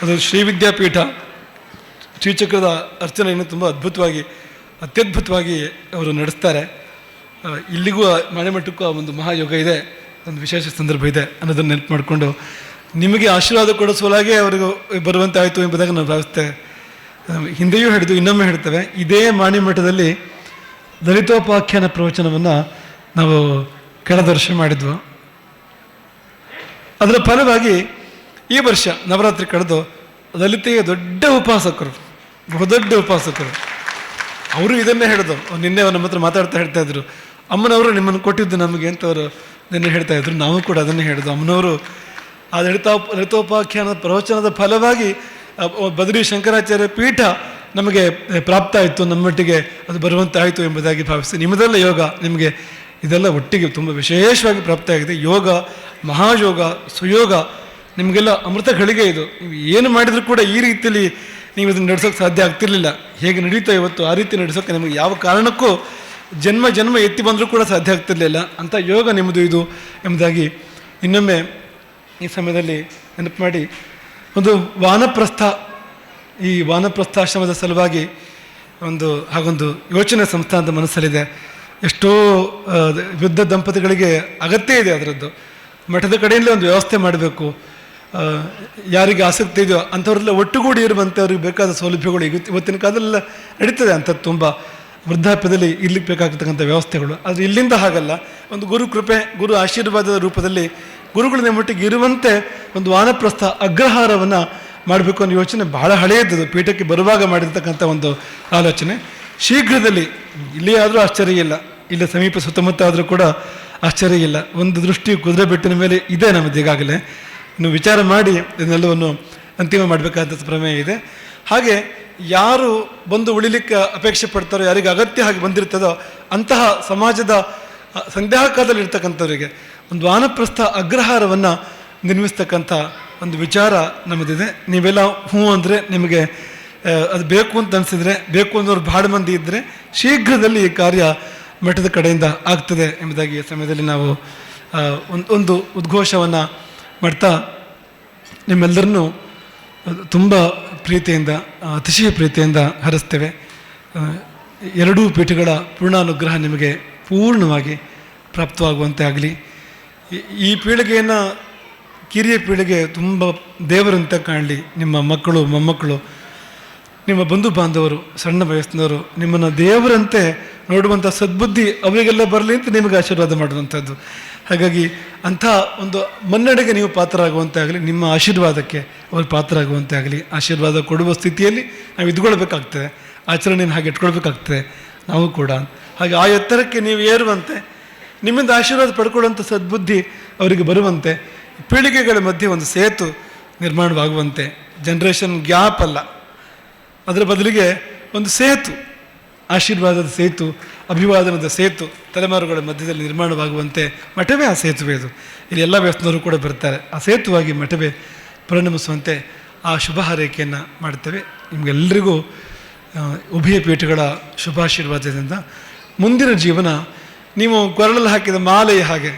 ಅದು ಶ್ರೀ ವಿದ್ಯಾಪೀಠ. ಶ್ರೀಚಕ್ರದ ಅರ್ಚನೆಯನ್ನು ತುಂಬ ಅದ್ಭುತವಾಗಿ, ಅತ್ಯದ್ಭುತವಾಗಿ ಅವರು ನಡೆಸ್ತಾರೆ. ಇಲ್ಲಿಗೂ ಆ ಮನೆಮಠಕ್ಕೂ ಆ ಒಂದು ಮಹಾಯೋಗ ಇದೆ, ಒಂದು ವಿಶೇಷ ಸಂದರ್ಭ ಇದೆ ಅನ್ನೋದನ್ನು ನೆನಪು ಮಾಡಿಕೊಂಡು ನಿಮಗೆ ಆಶೀರ್ವಾದ ಕೊಡಿಸುವಲಾಗೆ ಅವರಿಗೂ ಬರುವಂತಾಯಿತು ಎಂಬುದಾಗಿ ನಾನು ಭಾವಿಸ್ತೆ ಹಿಂದೆಯೂ ಹಿಡಿದು ಇನ್ನೊಮ್ಮೆ ಹೇಳ್ತೇವೆ, ಇದೇ ಮಾಣಿಮಠದಲ್ಲಿ ದಲಿತೋಪಾಖ್ಯಾನ ಪ್ರವಚನವನ್ನು ನಾವು ಕಳೆದ ವರ್ಷ ಮಾಡಿದ್ವು. ಅದರ ಫಲವಾಗಿ ಈ ವರ್ಷ ನವರಾತ್ರಿ ಕಳೆದು ದಲಿತೆಯ ದೊಡ್ಡ ಉಪಾಸಕರು ಬಹುದೊಡ್ಡ ಉಪಾಸಕರು. ಅವರು ಇದನ್ನೇ ಹೇಳಿದ್ರು. ನಿನ್ನೆ ನಮ್ಮ ಹತ್ರ ಮಾತಾಡ್ತಾ ಹೇಳ್ತಾ ಇದ್ರು. ಅಮ್ಮನವರು ನಿಮ್ಮನ್ನು ಕೊಟ್ಟಿದ್ದು ನಮಗೆ ಅಂತ ಅವರು ನಿನ್ನೆ ಹೇಳ್ತಾ ಇದ್ರು. ನಾವು ಕೂಡ ಅದನ್ನೇ ಹೇಳಿದ್ರು ಅಮ್ಮನವರು ಆ ದಲಿತ ದಲಿತೋಪಾಖ್ಯಾನದ ಪ್ರವಚನದ ಫಲವಾಗಿ ಬದರಿ ಶಂಕರಾಚಾರ್ಯ ಪೀಠ ನಮಗೆ ಪ್ರಾಪ್ತ ಆಯಿತು. ನಮ್ಮೊಟ್ಟಿಗೆ ಅದು ಬರುವಂತಾಯಿತು ಎಂಬುದಾಗಿ ಭಾವಿಸಿ ನಿಮ್ಮದೆಲ್ಲ ಯೋಗ ನಿಮಗೆ ಇದೆಲ್ಲ ಒಟ್ಟಿಗೆ ತುಂಬ ವಿಶೇಷವಾಗಿ ಪ್ರಾಪ್ತ ಆಗಿದೆ. ಯೋಗ, ಮಹಾಯೋಗ, ಸುಯೋಗ ನಿಮಗೆಲ್ಲ ಅಮೃತ ಗಳಿಗೆ ಇದು. ಏನು ಮಾಡಿದರೂ ಕೂಡ ಈ ರೀತಿಯಲ್ಲಿ ನೀವು ಇದನ್ನು ನಡೆಸೋಕೆ ಸಾಧ್ಯ ಆಗ್ತಿರ್ಲಿಲ್ಲ. ಹೇಗೆ ನಡೀತೋ ಇವತ್ತು ಆ ರೀತಿ ನಡೆಸೋಕೆ ನಿಮಗೆ ಯಾವ ಕಾರಣಕ್ಕೂ ಜನ್ಮ ಜನ್ಮ ಎತ್ತಿ ಬಂದರೂ ಕೂಡ ಸಾಧ್ಯ ಆಗ್ತಿರ್ಲಿಲ್ಲ. ಅಂತ ಯೋಗ ನಿಮ್ಮದು ಇದು ಎಂಬುದಾಗಿ ಇನ್ನೊಮ್ಮೆ ಈ ಸಮಯದಲ್ಲಿ ನೆನಪು ಮಾಡಿ. ಒಂದು ವಾನಪ್ರಸ್ಥ, ಈ ವಾನಪ್ರಸ್ಥಾಶ್ರಮದ ಸಲುವಾಗಿ ಒಂದು ಹಾಗೊಂದು ಯೋಚನೆ ಸಂಸ್ಥಾನದ ಮನಸ್ಸಲ್ಲಿದೆ. ಎಷ್ಟೋ ಯುದ್ಧ ದಂಪತಿಗಳಿಗೆ ಅಗತ್ಯ ಇದೆ ಅದರದ್ದು. ಮಠದ ಕಡೆಯಿಂದಲೇ ಒಂದು ವ್ಯವಸ್ಥೆ ಮಾಡಬೇಕು. ಯಾರಿಗೆ ಆಸಕ್ತಿ ಇದೆಯೋ ಅಂಥವ್ರೆಲ್ಲ ಒಟ್ಟುಗೂಡಿ ಇರುವಂಥವ್ರಿಗೆ ಬೇಕಾದ ಸೌಲಭ್ಯಗಳು ಇವತ್ತಿನ ಕಾಲದಲ್ಲೆಲ್ಲ ನಡೀತದೆ ಅಂಥದ್ದು ತುಂಬ ವೃದ್ಧಾಪ್ಯದಲ್ಲಿ ಇರ್ಲಿಕ್ಕೆ ಬೇಕಾಗತಕ್ಕಂಥ ವ್ಯವಸ್ಥೆಗಳು. ಆದರೆ ಇಲ್ಲಿಂದ ಹಾಗಲ್ಲ, ಒಂದು ಗುರು ಕೃಪೆ, ಗುರು ಆಶೀರ್ವಾದದ ರೂಪದಲ್ಲಿ ಗುರುಗಳ ಮಟ್ಟಿಗೆ ಇರುವಂತೆ ಒಂದು ವಾನಪ್ರಸ್ಥ ಅಗ್ರಹಾರವನ್ನು ಮಾಡಬೇಕು ಅನ್ನೋ ಯೋಚನೆ ಬಹಳ ಹಳೆಯದ್ದು. ಪೀಠಕ್ಕೆ ಬರುವಾಗ ಮಾಡಿರ್ತಕ್ಕಂಥ ಒಂದು ಆಲೋಚನೆ. ಶೀಘ್ರದಲ್ಲಿ, ಇಲ್ಲಿ ಆದರೂ ಆಶ್ಚರ್ಯ ಇಲ್ಲ, ಇಲ್ಲಿ ಸಮೀಪ ಸುತ್ತಮುತ್ತ ಆದರೂ ಕೂಡ ಆಶ್ಚರ್ಯ ಇಲ್ಲ. ಒಂದು ದೃಷ್ಟಿ ಕುದುರೆ ಬೆಟ್ಟಿನ ಮೇಲೆ ಇದೆ ನಮ್ಮದು ಈಗಾಗಲೇ ಇನ್ನು ವಿಚಾರ ಮಾಡಿ ಇದನ್ನೆಲ್ಲವನ್ನು ಅಂತಿಮ ಮಾಡಬೇಕಾದಂಥ ಪ್ರಮೇಯ ಇದೆ. ಹಾಗೆ ಯಾರು ಬಂದು ಉಳಿಲಿಕ್ಕೆ ಅಪೇಕ್ಷೆ ಪಡ್ತಾರೋ ಯಾರಿಗೆ ಅಗತ್ಯ ಹಾಗೆ ಬಂದಿರ್ತದೋ ಅಂತಹ ಸಮಾಜದ ಅ, ಸಂಧ್ಯಾಕಾಲದಲ್ಲಿ ಇರ್ತಕ್ಕಂಥವರಿಗೆ ಒಂದು ವಾನಪ್ರಸ್ಥ ಅಗ್ರಹಾರವನ್ನು ನಿರ್ಮಿಸ್ತಕ್ಕಂಥ ಒಂದು ವಿಚಾರ ನಮ್ಮದಿದೆ. ನೀವೆಲ್ಲ ಹ್ಞೂ ಅಂದರೆ ನಿಮಗೆ ಅದು ಬೇಕು ಅಂತ ಅನಿಸಿದರೆ ಬೇಕು ಅನ್ನೋರು ಭಾಳ ಮಂದಿ ಇದ್ದರೆ ಶೀಘ್ರದಲ್ಲಿ ಈ ಕಾರ್ಯ ಮಠದ ಕಡೆಯಿಂದ ಆಗ್ತದೆ ಎಂಬುದಾಗಿ ಈ ಸಮಯದಲ್ಲಿ ನಾವು ಒಂದು ಒಂದು ಉದ್ಘೋಷವನ್ನು ಮಾಡ್ತಾ ನಿಮ್ಮೆಲ್ಲರನ್ನು ತುಂಬ ಪ್ರೀತಿಯಿಂದ, ಅತಿಶಯ ಪ್ರೀತಿಯಿಂದ ಹರಿಸ್ತೇವೆ. ಎರಡೂ ಪೀಠಗಳ ಪೂರ್ಣಾನುಗ್ರಹ ನಿಮಗೆ ಪೂರ್ಣವಾಗಿ ಪ್ರಾಪ್ತವಾಗುವಂತೆ ಆಗಲಿ. ಈ ಪೀಳಿಗೆಯನ್ನು ಕಿರಿಯ ಪೀಳಿಗೆ ತುಂಬ ದೇವರಂತೆ ಕಾಣಲಿ. ನಿಮ್ಮ ಮಕ್ಕಳು, ಮೊಮ್ಮಕ್ಕಳು, ನಿಮ್ಮ ಬಂಧು ಬಾಂಧವರು, ಸಣ್ಣ ವಯಸ್ಸಿನವರು, ನಿಮ್ಮನ್ನು ದೇವರಂತೆ ನೋಡುವಂಥ ಸದ್ಬುದ್ಧಿ ಅವರಿಗೆಲ್ಲ ಬರಲಿ ಅಂತ ನಿಮಗೆ ಆಶೀರ್ವಾದ ಮಾಡುವಂಥದ್ದು ಹಾಗಾಗಿ ಅಂಥ ಒಂದು ಮನ್ನಡೆಗೆ ನೀವು ಪಾತ್ರರಾಗುವಂತೆ ಆಗಲಿ, ನಿಮ್ಮ ಆಶೀರ್ವಾದಕ್ಕೆ ಅವರು ಪಾತ್ರರಾಗುವಂತೆ ಆಗಲಿ, ಆಶೀರ್ವಾದ ಕೊಡುವ ಸ್ಥಿತಿಯಲ್ಲಿ ನಾವು ಇದ್ಕೊಳ್ಬೇಕಾಗ್ತದೆ, ಆಚರಣೆಯನ್ನು ಹಾಗೆ ಇಟ್ಕೊಳ್ಬೇಕಾಗ್ತದೆ, ನಾವು ಕೂಡ. ಹಾಗೆ ಆ ಎತ್ತರಕ್ಕೆ ನೀವು ಏರುವಂತೆ, ನಿಮ್ಮಿಂದ ಆಶೀರ್ವಾದ ಪಡ್ಕೊಳ್ಳುವಂಥ ಸದ್ಬುದ್ಧಿ ಅವರಿಗೆ ಬರುವಂತೆ, ಪೀಳಿಗೆಗಳ ಮಧ್ಯೆ ಒಂದು ಸೇತು ನಿರ್ಮಾಣವಾಗುವಂತೆ ಜನ್ರೇಷನ್ ಗ್ಯಾಪ್ ಅಲ್ಲ. ಅದರ ಬದಲಿಗೆ ಒಂದು ಸೇತು. ಆಶೀರ್ವಾದದ ಸೇತು, ಅಭಿವಾದನದ ಸೇತು, ತಲೆಮಾರುಗಳ ಮಧ್ಯದಲ್ಲಿ ನಿರ್ಮಾಣವಾಗುವಂತೆ ಮಠವೇ ಆ ಸೇತುವೆ ಇದು ಇಲ್ಲಿ ಎಲ್ಲ ವ್ಯಸ್ತನವರು ಕೂಡ ಬರ್ತಾರೆ. ಆ ಸೇತುವಾಗಿ ಮಠವೇ ಪರಿಣಮಿಸುವಂತೆ ಆ ಶುಭ ಹಾರೈಕೆಯನ್ನು ಮಾಡ್ತೇವೆ ನಿಮಗೆಲ್ಲರಿಗೂ ಉಭಯ ಪೀಠಗಳ ಶುಭಾಶೀರ್ವಾದದಿಂದ ಮುಂದಿನ ಜೀವನ ನೀವು ಕೊರಳಲ್ಲಿ ಹಾಕಿದ ಮಾಲೆಯ ಹಾಗೆ.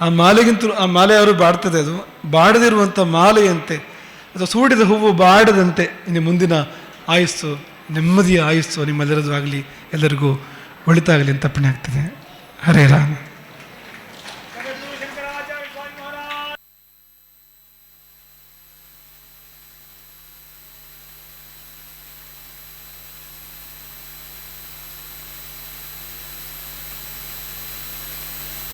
ಆ ಮಾಲೆಗಿಂತಲೂ, ಆ ಮಾಲೆ ಅವರು ಬಾಡ್ತದೆ ಅದು? ಬಾಡದಿರುವಂಥ ಮಾಲೆಯಂತೆ, ಅಥವಾ ಸೂಡಿದ ಹೂವು ಬಾಡದಂತೆ ಇನ್ನು ಮುಂದಿನ ಆಯುಸ್ಸು ನೆಮ್ಮದಿಯ ಆಯುಸ್ಸು ನಿಮ್ಮೆಲ್ಲರದ್ದು ಆಗಲಿ ಎಲ್ಲರಿಗೂ ಒಳಿತಾಗಲಿ ಅಂತ ಅಪ್ಪಣೆ ಆಗ್ತದೆ. ಹರೇ ರಾಮ.